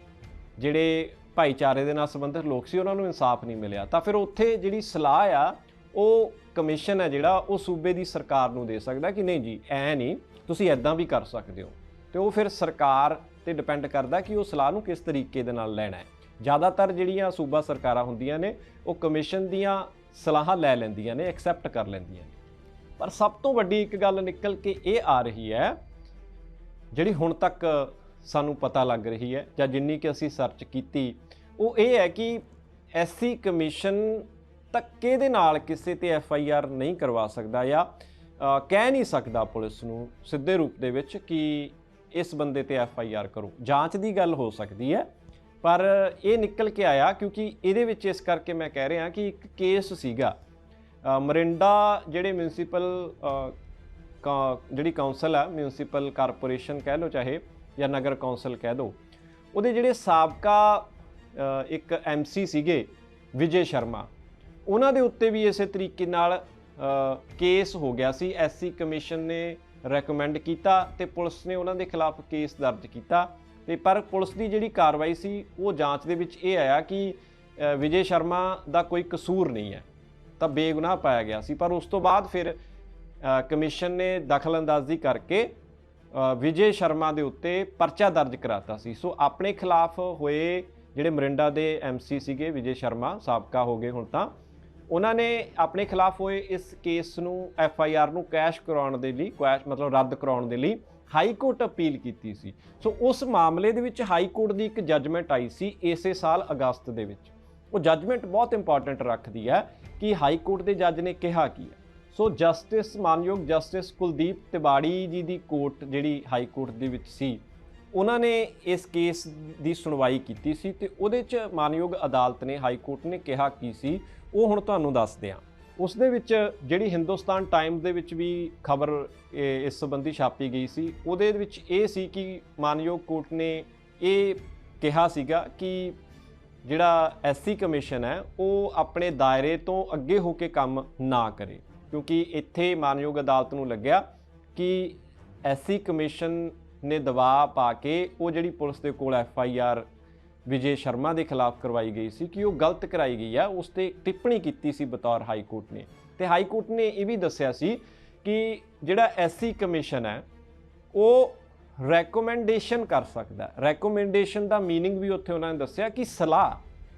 ਜਿਹੜੇ ਭਾਈਚਾਰੇ ਦੇ ਨਾਲ ਸੰਬੰਧਿਤ ਲੋਕ ਸੀ, ਉਹਨਾਂ ਨੂੰ ਇਨਸਾਫ ਨਹੀਂ ਮਿਲਿਆ। ਤਾਂ ਫਿਰ ਉੱਥੇ ਜਿਹੜੀ ਸਲਾਹ ਆ, ਉਹ ਕਮਿਸ਼ਨ ਹੈ ਜਿਹੜਾ, ਉਹ ਸੂਬੇ ਦੀ ਸਰਕਾਰ ਨੂੰ ਦੇ ਸਕਦਾ ਕਿ ਨਹੀਂ ਜੀ, ਐ ਨਹੀਂ, ਤੁਸੀਂ ਐਦਾਂ ਵੀ ਕਰ ਸਕਦੇ ਹੋ। ਤੇ ਉਹ ਫਿਰ ਸਰਕਾਰ ਤੇ ਡਿਪੈਂਡ ਕਰਦਾ ਕਿ ਉਹ ਸਲਾਹ ਨੂੰ ਕਿਸ ਤਰੀਕੇ ਦੇ ਨਾਲ ਲੈਣਾ ਹੈ। ਜ਼ਿਆਦਾਤਰ ਜਿਹੜੀਆਂ ਸੂਬਾ ਸਰਕਾਰਾਂ ਹੁੰਦੀਆਂ ਨੇ, ਉਹ ਕਮਿਸ਼ਨ ਦੀਆਂ ਸਲਾਹਾਂ ਲੈ ਲੈਂਦੀਆਂ ਨੇ ਐਕਸੈਪਟ ਕਰ ਲੈਂਦੀਆਂ ਨੇ। ਪਰ ਸਭ ਤੋਂ ਵੱਡੀ ਇੱਕ ਗੱਲ ਨਿਕਲ ਕੇ ਇਹ ਆ ਰਹੀ ਹੈ, ਜਿਹੜੀ ਹੁਣ ਤੱਕ ਸਾਨੂੰ ਪਤਾ ਲੱਗ ਰਹੀ ਹੈ, ਜਾਂ ਜਿੰਨੀ ਕਿ ਅਸੀਂ ਸਰਚ ਕੀਤੀ, ਉਹ ਇਹ ਹੈ ਕਿ ਐਸਸੀ ਕਮਿਸ਼ਨ ਧੱਕੇ ਦੇ ਨਾਲ ਕਿਸੇ ਤੇ ਐਫ ਆਈ ਆਰ ਨਹੀਂ ਕਰਵਾ ਸਕਦਾ ਜਾਂ ਕਹਿ ਨਹੀਂ ਸਕਦਾ ਪੁਲਿਸ ਨੂੰ ਸਿੱਧੇ ਰੂਪ ਦੇ ਵਿੱਚ ਕਿ ਇਸ ਬੰਦੇ ਤੇ ਐਫ ਆਈ ਆਰ ਕਰੋ। ਜਾਂਚ ਦੀ ਗੱਲ ਹੋ ਸਕਦੀ ਹੈ ਪਰ ਇਹ ਨਿਕਲ ਕੇ ਆਇਆ ਕਿਉਂਕਿ ਇਹਦੇ ਵਿੱਚ ਇਸ ਕਰਕੇ ਮੈਂ ਕਹਿ ਰਿਹਾ ਕਿ ਇੱਕ ਕੇਸ ਸੀਗਾ। ਮਰਿੰਡਾ ਜਿਹੜੇ ਮਿਊਨਿਸਪਲ ਜਿਹੜੀ ਕਾਉਂਸਲ ਆ ਮਿਊਨਿਸਪਲ ਕਾਰਪੋਰੇਸ਼ਨ ਕਹਿ ਲਓ ਚਾਹੇ, ਜਾਂ ਨਗਰ ਕੌਂਸਲ ਕਹਿ ਦਿਓ ਉਹਦੇ ਜਿਹੜੇ ਸਾਬਕਾ ਇੱਕ ਐਮਸੀ ਸੀਗੇ, ਵਿਜੇ ਸ਼ਰਮਾ, ਉਹਨਾਂ ਦੇ ਉੱਤੇ ਵੀ ਇਸੇ ਤਰੀਕੇ ਨਾਲ ਕੇਸ ਹੋ ਗਿਆ ਸੀ। ਐਸਸੀ ਕਮਿਸ਼ਨ ਨੇ ਰეკਮੈਂਡ ਕੀਤਾ ਤੇ ਪੁਲਿਸ ਨੇ ਉਹਨਾਂ ਦੇ ਖਿਲਾਫ ਕੇਸ ਦਰਜ ਕੀਤਾ। ਤੇ ਪਰ ਪੁਲਿਸ ਦੀ ਜਿਹੜੀ ਕਾਰਵਾਈ ਸੀ, ਉਹ ਜਾਂਚ ਦੇ ਵਿੱਚ ਇਹ ਆਇਆ ਕਿ ਵਿਜੇ ਸ਼ਰਮਾ ਦਾ ਕੋਈ ਕਸੂਰ ਨਹੀਂ ਹੈ। ਤਾਂ ਬੇਗੁਨਾਹ ਪਾਇਆ ਗਿਆ ਸੀ। ਪਰ ਉਸ ਤੋਂ ਬਾਅਦ ਫਿਰ ਕਮਿਸ਼ਨ ਨੇ ਦਖਲਅੰਦਾਜ਼ੀ ਕਰਕੇ ਵਿਜੇ ਸ਼ਰਮਾ ਦੇ ਉੱਤੇ ਪਰਚਾ ਦਰਜ ਕਰਾਤਾ ਸੀ। ਸੋ ਆਪਣੇ ਖਿਲਾਫ ਹੋਏ ਜਿਹੜੇ ਮਰਿੰਡਾ ਦੇ ਐਮਸੀ ਸੀਗੇ, ਵਿਜੇ ਸ਼ਰਮਾ ਸਾਬਕਾ ਹੋ ਗਏ ਹੁਣ ਤਾਂ, ਉਹਨਾਂ ਨੇ ਆਪਣੇ ਖਿਲਾਫ ਹੋਏ ਇਸ ਕੇਸ ਨੂੰ, ਐਫ ਆਈ ਆਰ ਨੂੰ ਕੈਸ਼ ਕਰਾਉਣ ਦੇ ਲਈ, ਕੈਸ਼ ਮਤਲਬ ਰੱਦ ਕਰਾਉਣ ਦੇ ਲਈ ਹਾਈ ਕੋਰਟ ਅਪੀਲ ਕੀਤੀ ਸੀ। ਸੋ ਉਸ ਮਾਮਲੇ ਦੇ ਵਿੱਚ ਹਾਈ ਕੋਰਟ ਦੀ ਇੱਕ ਜੱਜਮੈਂਟ ਆਈ ਸੀ ਇਸੇ ਸਾਲ ਅਗਸਤ ਦੇ ਵਿੱਚ। ਉਹ ਜੱਜਮੈਂਟ ਬਹੁਤ ਇੰਪੋਰਟੈਂਟ ਰੱਖਦੀ ਹੈ ਕਿ ਹਾਈ ਕੋਰਟ ਦੇ ਜੱਜ ਨੇ ਕਿਹਾ ਕੀ ਹੈ। ਸੋ ਜਸਟਿਸ, ਮਾਨਯੋਗ ਜਸਟਿਸ ਕੁਲਦੀਪ ਤਿਵਾੜੀ ਜੀ ਦੀ ਕੋਰਟ ਜਿਹੜੀ ਹਾਈ ਕੋਰਟ ਦੇ ਵਿੱਚ ਸੀ, ਉਹਨਾਂ ਨੇ ਇਸ ਕੇਸ ਦੀ ਸੁਣਵਾਈ ਕੀਤੀ ਸੀ ਤੇ ਉਹਦੇ ਚ ਮਾਨਯੋਗ ਅਦਾਲਤ ਨੇ ਹਾਈ ਕੋਰਟ ਨੇ ਕਿਹਾ ਕੀ ਸੀ, ਉਹ ਹੁਣ ਤੁਹਾਨੂੰ ਦੱਸਦੇ ਹਾਂ ਉਸ ਦੇ ਵਿੱਚ ਜਿਹੜੀ ਹਿੰਦੁਸਤਾਨ ਟਾਈਮਜ਼ ਦੇ ਵਿੱਚ ਵੀ ਖਬਰ ਇਸ ਸੰਬੰਧੀ ਛਾਪੀ ਗਈ ਸੀ, ਉਹਦੇ ਵਿੱਚ ਇਹ ਸੀ ਕਿ ਮਾਨਯੋਗ ਕੋਰਟ ਨੇ ਇਹ ਕਿਹਾ ਸੀਗਾ ਕਿ ਜਿਹੜਾ ਐਸਸੀ ਕਮਿਸ਼ਨ ਹੈ, ਉਹ ਆਪਣੇ ਦਾਇਰੇ ਤੋਂ ਅੱਗੇ ਹੋ ਕੇ ਕੰਮ ਨਾ ਕਰੇ। ਕਿਉਂਕਿ ਇੱਥੇ ਮਾਨਯੋਗ ਅਦਾਲਤ ਨੂੰ ਲੱਗਿਆ ਕਿ ਐਸਸੀ ਕਮਿਸ਼ਨ ਨੇ ਦਬਾਅ ਪਾ ਕੇ ਉਹ ਜਿਹੜੀ ਪੁਲਿਸ ਦੇ ਕੋਲ F I R Vijay Sharma ਦੇ ਖਿਲਾਫ ਕਰਵਾਈ ਗਈ ਸੀ ਕਿ ਉਹ ਗਲਤ ਕਰਾਈ ਗਈ ਆ, ਉਸ ਤੇ ਟਿੱਪਣੀ ਕੀਤੀ ਸੀ ਬਤੌਰ ਹਾਈ ਕੋਰਟ ਨੇ। ਤੇ ਹਾਈ ਕੋਰਟ ਨੇ ਇਹ ਵੀ ਦੱਸਿਆ ਸੀ ਕਿ ਜਿਹੜਾ ਐਸਸੀ ਕਮਿਸ਼ਨ ਹੈ, ਉਹ ਰეკਮੈਂਡੇਸ਼ਨ ਕਰ ਸਕਦਾ ਰეკਮੈਂਡੇਸ਼ਨ ਦਾ मीनिंग ਵੀ ਉੱਥੇ ਉਹਨਾਂ ਨੇ ਦੱਸਿਆ ਕਿ ਸਲਾਹ,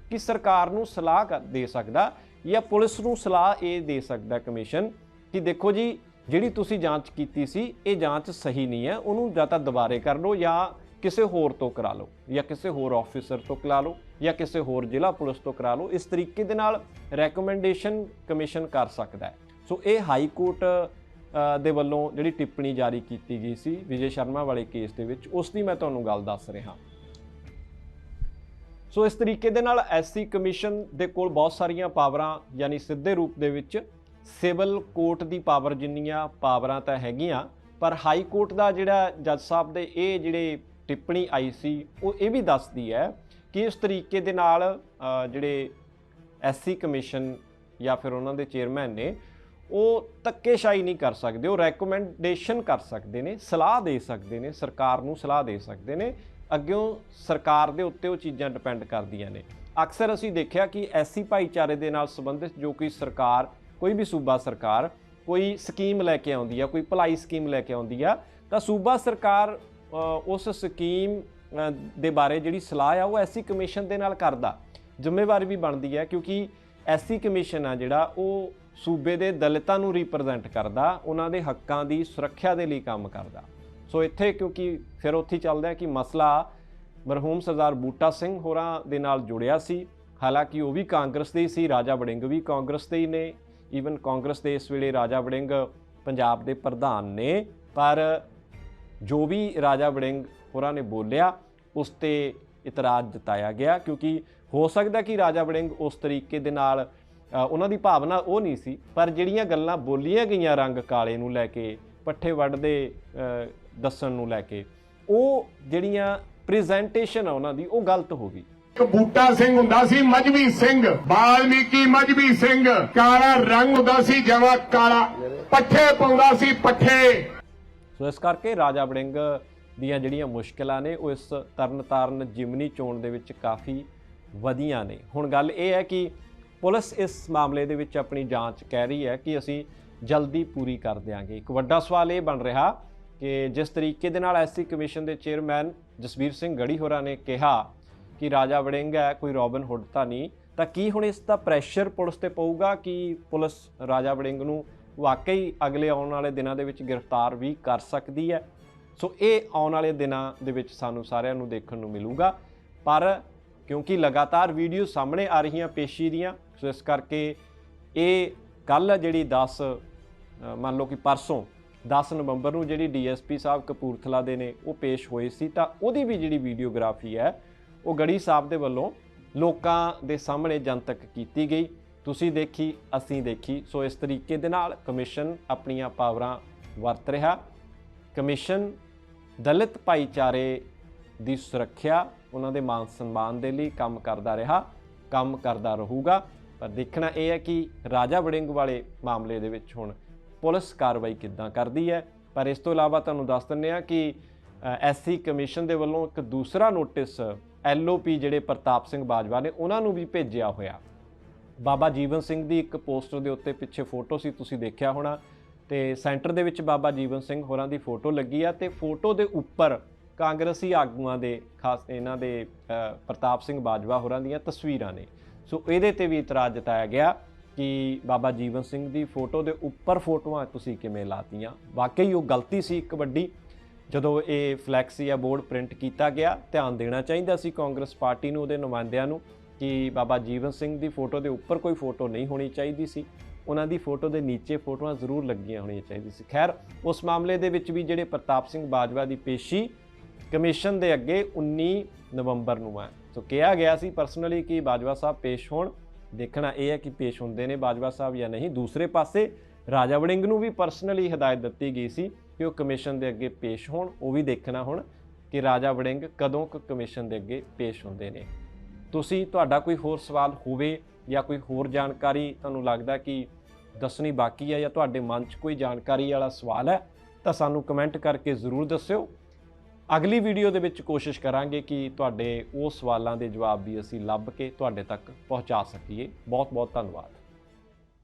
ਕਿ ਸਰਕਾਰ ਨੂੰ ਸਲਾਹ ਦੇ ਸਕਦਾ ਜਾਂ ਪੁਲਿਸ ਨੂੰ ਸਲਾਹ ਇਹ ਦੇ ਸਕਦਾ ਕਮਿਸ਼ਨ ਕਿ ਦੇਖੋ ਜੀ, ਜਿਹੜੀ ਤੁਸੀਂ ਜਾਂਚ ਕੀਤੀ ਸੀ, ਇਹ ਜਾਂਚ ਸਹੀ ਨਹੀਂ ਹੈ, ਉਹਨੂੰ ਜਾਂ ਤਾਂ ਦੁਬਾਰੇ ਕਰ ਲਓ ਜਾਂ ਕਿਸੇ ਹੋਰ ਤੋਂ ਕਰਾ ਲਓ, ਜਾਂ ਕਿਸੇ ਹੋਰ ਆਫੀਸਰ ਤੋਂ ਕਰਾ ਲਓ, ਜਾਂ ਕਿਸੇ ਹੋਰ ਜ਼ਿਲ੍ਹਾ ਪੁਲਿਸ ਤੋਂ ਕਰਾ ਲਓ, ਇਸ ਤਰੀਕੇ ਦੇ ਨਾਲ ਰეკਮੈਂਡੇਸ਼ਨ ਕਮਿਸ਼ਨ ਕਰ ਸਕਦਾ ਹੈ। ਸੋ ਇਹ ਹਾਈ ਕੋਰਟ ਦੇ ਵੱਲੋਂ ਜਿਹੜੀ ਟਿੱਪਣੀ ਜਾਰੀ ਕੀਤੀ ਗਈ ਸੀ ਵਿਜੇ ਸ਼ਰਮਾ ਵਾਲੇ ਕੇਸ ਦੇ ਵਿੱਚ, ਉਸ ਦੀ ਮੈਂ ਤੁਹਾਨੂੰ ਗੱਲ ਦੱਸ ਰਿਹਾ। ਸੋ ਇਸ ਤਰੀਕੇ ਦੇ ਨਾਲ ਐਸਸੀ ਕਮਿਸ਼ਨ ਦੇ ਕੋਲ ਬਹੁਤ ਸਾਰੀਆਂ ਪਾਵਰਾਂ, ਯਾਨੀ ਸਿੱਧੇ ਰੂਪ ਦੇ ਵਿੱਚ ਸਿਵਲ ਕੋਰਟ ਦੀ ਪਾਵਰ ਜਿੰਨੀਆਂ ਪਾਵਰਾਂ ਤਾਂ ਹੈਗੀਆਂ, ਪਰ ਹਾਈ ਕੋਰਟ ਦਾ ਜਿਹੜਾ ਜੱਜ ਸਾਹਿਬ ਦੇ ਇਹ ਜਿਹੜੇ ਟਿੱਪਣੀ ਆਈ ਸੀ, ਉਹ ਇਹ ਵੀ ਦੱਸਦੀ ਹੈ ਕਿ ਇਸ ਤਰੀਕੇ ਦੇ ਨਾਲ ਜਿਹੜੇ ਐਸਸੀ ਕਮਿਸ਼ਨ ਜਾਂ ਫਿਰ ਉਹਨਾਂ ਦੇ ਚੇਅਰਮੈਨ ਨੇ, ਉਹ ਧੱਕੇਸ਼ਾਹੀ ਨਹੀਂ ਕਰ ਸਕਦੇ, ਉਹ ਰეკਮੈਂਡੇਸ਼ਨ ਕਰ ਸਕਦੇ ਨੇ, ਸਲਾਹ ਦੇ ਸਕਦੇ ਨੇ, ਸਰਕਾਰ ਨੂੰ ਸਲਾਹ ਦੇ ਸਕਦੇ ਨੇ, ਅੱਗਿਓਂ ਸਰਕਾਰ ਦੇ ਉੱਤੇ ਉਹ ਚੀਜ਼ਾਂ ਡਿਪੈਂਡ ਕਰਦੀਆਂ ਨੇ। ਅਕਸਰ ਅਸੀਂ ਦੇਖਿਆ ਕਿ ਐਸੀ ਭਾਈਚਾਰੇ ਦੇ ਨਾਲ ਸੰਬੰਧਿਤ ਜੋ ਕੋਈ ਸਰਕਾਰ, ਕੋਈ ਵੀ ਸੂਬਾ ਸਰਕਾਰ, ਕੋਈ ਸਕੀਮ ਲੈ ਕੇ ਆਉਂਦੀ ਆ, ਕੋਈ ਭਲਾਈ ਸਕੀਮ ਲੈ ਕੇ ਆਉਂਦੀ ਆ, ਤਾਂ ਸੂਬਾ ਸਰਕਾਰ ਉਸ ਸਕੀਮ ਦੇ ਬਾਰੇ ਜਿਹੜੀ ਸਲਾਹ ਆ, ਉਹ ਐਸੀ ਕਮਿਸ਼ਨ ਦੇ ਨਾਲ ਕਰਦਾ। ਜ਼ਿੰਮੇਵਾਰੀ ਵੀ ਬਣਦੀ ਹੈ ਕਿਉਂਕਿ ਐਸੀ ਕਮਿਸ਼ਨ ਆ ਜਿਹੜਾ, ਉਹ ਸੂਬੇ ਦੇ ਦਲਿਤਾਂ ਨੂੰ ਰਿਪਰੈਜ਼ੈਂਟ ਕਰਦਾ, ਉਹਨਾਂ ਦੇ ਹੱਕਾਂ ਦੀ ਸੁਰੱਖਿਆ ਦੇ ਲਈ ਕੰਮ ਕਰਦਾ। ਸੋ ਇੱਥੇ ਕਿਉਂਕਿ ਫਿਰ ਉੱਥੇ ਹੀ ਚੱਲਦਾ ਹੈ ਕਿ ਮਸਲਾ ਮਰਹੂਮ ਸਰਦਾਰ ਬੂਟਾ ਸਿੰਘ ਹੋਰਾਂ ਦੇ ਨਾਲ ਜੁੜਿਆ ਸੀ। ਹਾਲਾਂਕਿ ਉਹ ਵੀ ਕਾਂਗਰਸ ਦੇ ਹੀ ਸੀ, ਰਾਜਾ ਵੜਿੰਗ ਵੀ ਕਾਂਗਰਸ ਦੇ ਹੀ ਨੇ। ਈਵਨ ਕਾਂਗਰਸ ਦੇ ਇਸ ਵੇਲੇ ਰਾਜਾ ਵੜਿੰਗ ਪੰਜਾਬ ਦੇ ਪ੍ਰਧਾਨ ਨੇ, ਪਰ ਜੋ ਵੀ ਰਾਜਾ ਵੜਿੰਗ ਹੋਰਾਂ ਨੇ ਬੋਲਿਆ, ਉਸ ਤੇ ਇਤਰਾਜ਼ ਜਤਾਇਆ ਗਿਆ, ਕਿਉਂਕਿ ਹੋ ਸਕਦਾ ਕਿ ਰਾਜਾ ਵੜਿੰਗ ਉਸ ਤਰੀਕੇ ਦੇ ਨਾਲ ਉਹਨਾਂ ਦੀ ਭਾਵਨਾ ਉਹ ਨਹੀਂ ਸੀ, ਪਰ ਜਿਹੜੀਆਂ ਗੱਲਾਂ ਬੋਲੀਆਂ ਗਈਆਂ ਰੰਗ ਕਾਲੇ ਨੂੰ ਲੈ ਕੇ, ਪੱਠੇ ਵੱਢਦੇ ਦੱਸਣ ਨੂੰ ਲੈ ਕੇ, ਉਹ ਜਿਹੜੀਆਂ ਪ੍ਰੈਜੈਂਟੇਸ਼ਨ ਆ ਉਹਨਾਂ ਦੀ, ਉਹ ਗਲਤ ਹੋ ਗਈ। ਇੱਕ ਬੂਟਾ ਸਿੰਘ ਹੁੰਦਾ ਸੀ ਮਜਬੀ ਸਿੰਘ, ਬਾਲਮੀਕੀ ਮਜਬੀ ਸਿੰਘ, ਕਾਲਾ ਰੰਗ ਹੁੰਦਾ ਸੀ ਜਮਾ ਕਾਲਾ, ਪੱਠੇ ਪਾਉਂਦਾ ਸੀ ਪੱਠੇ। ਸੋ ਇਸ ਕਰਕੇ ਰਾਜਾ ਵੜਿੰਗ ਦੀਆਂ ਜਿਹੜੀਆਂ ਮੁਸ਼ਕਲਾਂ ਨੇ, ਉਹ ਇਸ ਤਰਨਤਾਰਨ ਜਿਮਨੀ ਚੋਣ ਦੇ ਵਿੱਚ ਕਾਫੀ ਵਧੀਆਂ ਨੇ। ਹੁਣ ਗੱਲ ਇਹ ਹੈ ਕਿ ਪੁਲਿਸ ਇਸ ਮਾਮਲੇ ਦੇ ਵਿੱਚ ਆਪਣੀ ਜਾਂਚ ਕਹਿ ਰਹੀ ਹੈ ਕਿ ਅਸੀਂ ਜਲਦੀ ਪੂਰੀ ਕਰ ਦਿਆਂਗੇ। ਇੱਕ ਵੱਡਾ ਸਵਾਲ ਇਹ ਬਣ ਰਿਹਾ ਕਿ ਜਿਸ ਤਰੀਕੇ ਦੇ ਨਾਲ ਐਸਸੀ ਕਮਿਸ਼ਨ ਦੇ ਚੇਅਰਮੈਨ ਜਸਵੀਰ ਸਿੰਘ ਗੜੀ ਹੋਰਾਂ ਨੇ ਕਿਹਾ ਕਿ ਰਾਜਾ ਵੜਿੰਗ ਹੈ, ਕੋਈ ਰੋਬਨ ਹੁੱਡ ਤਾਂ ਨਹੀਂ, ਤਾਂ ਕੀ ਹੁਣ ਇਸ ਦਾ ਪ੍ਰੈਸ਼ਰ ਪੁਲਿਸ ਤੇ ਪਊਗਾ ਕਿ ਪੁਲਿਸ ਰਾਜਾ ਵੜਿੰਗ ਨੂੰ ਵਾਕਈ ਅਗਲੇ ਆਉਣ ਵਾਲੇ ਦਿਨਾਂ ਦੇ ਵਿੱਚ ਗ੍ਰਿਫਤਾਰ ਵੀ ਕਰ ਸਕਦੀ ਹੈ। ਸੋ ਇਹ ਆਉਣ ਵਾਲੇ ਦਿਨਾਂ ਦੇ ਵਿੱਚ ਸਾਨੂੰ ਸਾਰਿਆਂ ਨੂੰ ਦੇਖਣ ਨੂੰ ਮਿਲੂਗਾ। ਪਰ ਕਿਉਂਕਿ ਲਗਾਤਾਰ ਵੀਡੀਓ ਸਾਹਮਣੇ ਆ ਰਹੀਆਂ ਪੇਸ਼ੀ ਦੀਆਂ, ਸੋ ਇਸ ਕਰਕੇ ਇਹ ਕੱਲ ਜਿਹੜੀ 10 ਮੰਨ ਲਓ ਕਿ ਪਰਸੋਂ 10 ਨਵੰਬਰ ਨੂੰ ਜਿਹੜੀ ਡੀਐਸਪੀ ਸਾਹਿਬ ਕਪੂਰਥਲਾ ਦੇ ਨੇ, ਉਹ ਪੇਸ਼ ਹੋਏ ਸੀ, ਤਾਂ ਉਹਦੀ ਵੀ ਜਿਹੜੀ ਵੀਡੀਓਗ੍ਰਾਫੀ ਹੈ, ਉਹ ਗੜੀ ਸਾਹਿਬ ਦੇ ਵੱਲੋਂ ਲੋਕਾਂ ਦੇ ਸਾਹਮਣੇ ਜਨਤਕ ਕੀਤੀ ਗਈ। ਤੁਸੀਂ ਦੇਖੀ, ਅਸੀਂ ਦੇਖੀ। ਸੋ ਇਸ ਤਰੀਕੇ ਦੇ ਨਾਲ ਕਮਿਸ਼ਨ ਆਪਣੀਆਂ ਪਾਵਰਾਂ ਵਰਤ ਰਿਹਾ। ਕਮਿਸ਼ਨ ਦਲਿਤ ਭਾਈਚਾਰੇ ਦੀ ਸੁਰੱਖਿਆ, ਉਹਨਾਂ ਦੇ ਮਾਨ ਸਨਮਾਨ ਦੇ ਲਈ ਕੰਮ ਕਰਦਾ ਰਿਹਾ, ਕੰਮ ਕਰਦਾ ਰਹੂਗਾ। ਪਰ ਦੇਖਣਾ ਇਹ ਹੈ ਕਿ ਰਾਜਾ ਵੜਿੰਗ ਵਾਲੇ ਮਾਮਲੇ ਦੇ ਵਿੱਚ ਹੁਣ ਪੁਲਿਸ ਕਾਰਵਾਈ ਕਿੱਦਾਂ ਕਰਦੀ ਹੈ। ਪਰ ਇਸ ਤੋਂ ਇਲਾਵਾ ਤੁਹਾਨੂੰ ਦੱਸ ਦਿੰਦੇ ਆ ਕਿ ਐਸਸੀ ਕਮਿਸ਼ਨ ਦੇ ਵੱਲੋਂ ਇੱਕ ਦੂਸਰਾ ਨੋਟਿਸ ਐਲਓਪੀ ਜਿਹੜੇ ਪ੍ਰਤਾਪ ਸਿੰਘ ਬਾਜਵਾ ਨੇ, ਉਹਨਾਂ ਨੂੰ ਵੀ ਭੇਜਿਆ ਹੋਇਆ। ਬਾਬਾ ਜੀਵਨ ਸਿੰਘ ਦੀ ਇੱਕ ਪੋਸਟਰ ਦੇ ਉੱਤੇ ਪਿੱਛੇ ਫੋਟੋ ਸੀ, ਤੁਸੀਂ ਦੇਖਿਆ ਹੋਣਾ। ਤੇ ਸੈਂਟਰ ਦੇ ਵਿੱਚ ਬਾਬਾ ਜੀਵਨ ਸਿੰਘ ਹੋਰਾਂ ਦੀ ਫੋਟੋ ਲੱਗੀ ਆ ਤੇ ਫੋਟੋ ਦੇ ਉੱਪਰ ਕਾਂਗਰਸੀ ਆਗੂਆਂ ਦੇ, ਖਾਸ ਇਹਨਾਂ ਦੇ ਪ੍ਰਤਾਪ ਸਿੰਘ ਬਾਜਵਾ ਹੋਰਾਂ ਦੀਆਂ ਤਸਵੀਰਾਂ ਨੇ। ਸੋ ਇਹਦੇ ਤੇ ਵੀ ਇਤਰਾਜ਼ ਜਤਾਇਆ ਗਿਆ ਕਿ ਬਾਬਾ ਜੀਵਨ ਸਿੰਘ ਦੀ ਫੋਟੋ ਦੇ ਉੱਪਰ ਫੋਟੋਆਂ ਤੁਸੀਂ ਕਿਵੇਂ ਲਾਤੀਆਂ। ਵਾਕਈ ਉਹ ਗਲਤੀ ਸੀ ਇੱਕ ਵੱਡੀ। ਜਦੋਂ ਇਹ ਫਲੈਕਸ ਜਾਂ ਬੋਰਡ ਪ੍ਰਿੰਟ ਕੀਤਾ ਗਿਆ, ਧਿਆਨ ਦੇਣਾ ਚਾਹੀਦਾ ਸੀ ਕਾਂਗਰਸ ਪਾਰਟੀ ਨੂੰ, ਉਹਦੇ ਨੁਮਾਇੰਦਿਆਂ ਨੂੰ। ਕਿ ਬਾਬਾ ਜੀਵਨ ਸਿੰਘ ਦੀ ਫੋਟੋ ਦੇ ਉੱਪਰ ਕੋਈ ਫੋਟੋ ਨਹੀਂ ਹੋਣੀ ਚਾਹੀਦੀ ਸੀ। ਉਹਨਾਂ ਦੀ ਫੋਟੋ ਦੇ ਨੀਚੇ ਫੋਟੋਆਂ ਜ਼ਰੂਰ ਲੱਗੀਆਂ ਹੋਣੀਆਂ ਚਾਹੀਦੀ ਸੀ। ਖੈਰ, ਉਸ ਮਾਮਲੇ ਦੇ ਵਿੱਚ ਵੀ ਜਿਹੜੇ ਪ੍ਰਤਾਪ ਸਿੰਘ ਬਾਜਵਾ ਦੀ ਪੇਸ਼ੀ ਕਮਿਸ਼ਨ ਦੇ ਅੱਗੇ 19 ਨਵੰਬਰ ਨੂੰ ਆ ਸੋ ਕਿਹਾ ਗਿਆ ਸੀ ਪਰਸਨਲੀ ਕਿ ਬਾਜਵਾ ਸਾਹਿਬ ਪੇਸ਼ ਹੋਣ। ਦੇਖਣਾ ਇਹ ਹੈ ਕਿ ਪੇਸ਼ ਹੁੰਦੇ ਨੇ ਬਾਜਵਾ ਸਾਹਿਬ ਜਾਂ ਨਹੀਂ। ਦੂਸਰੇ ਪਾਸੇ ਰਾਜਾ ਵੜਿੰਗ ਨੂੰ ਵੀ ਪਰਸਨਲੀ ਹਦਾਇਤ ਦਿੱਤੀ ਗਈ ਸੀ ਕਿ ਉਹ ਕਮਿਸ਼ਨ ਦੇ ਅੱਗੇ ਪੇਸ਼ ਹੋਣ। ਉਹ ਵੀ ਦੇਖਣਾ ਹੁਣ ਕਿ ਰਾਜਾ ਵੜਿੰਗ ਕਦੋਂ ਕੁ ਕਮਿਸ਼ਨ ਦੇ ਅੱਗੇ ਪੇਸ਼ ਹੁੰਦੇ ਨੇ। ਤੁਸੀਂ, ਤੁਹਾਡਾ ਕੋਈ ਹੋਰ ਸਵਾਲ ਹੋਵੇ ਜਾਂ ਕੋਈ ਹੋਰ ਜਾਣਕਾਰੀ ਤੁਹਾਨੂੰ ਲੱਗਦਾ ਕਿ ਦੱਸਣੀ ਬਾਕੀ ਹੈ ਜਾਂ ਤੁਹਾਡੇ ਮਨ 'ਚ ਕੋਈ ਜਾਣਕਾਰੀ ਵਾਲਾ ਸਵਾਲ ਹੈ, ਤਾਂ ਸਾਨੂੰ ਕਮੈਂਟ ਕਰਕੇ ਜ਼ਰੂਰ ਦੱਸਿਓ। ਅਗਲੀ ਵੀਡੀਓ ਦੇ ਵਿੱਚ ਕੋਸ਼ਿਸ਼ ਕਰਾਂਗੇ ਕਿ ਤੁਹਾਡੇ ਉਹ ਸਵਾਲਾਂ ਦੇ ਜਵਾਬ ਵੀ ਅਸੀਂ ਲੱਭ ਕੇ ਤੁਹਾਡੇ ਤੱਕ ਪਹੁੰਚਾ ਸਕੀਏ। ਬਹੁਤ ਬਹੁਤ ਧੰਨਵਾਦ।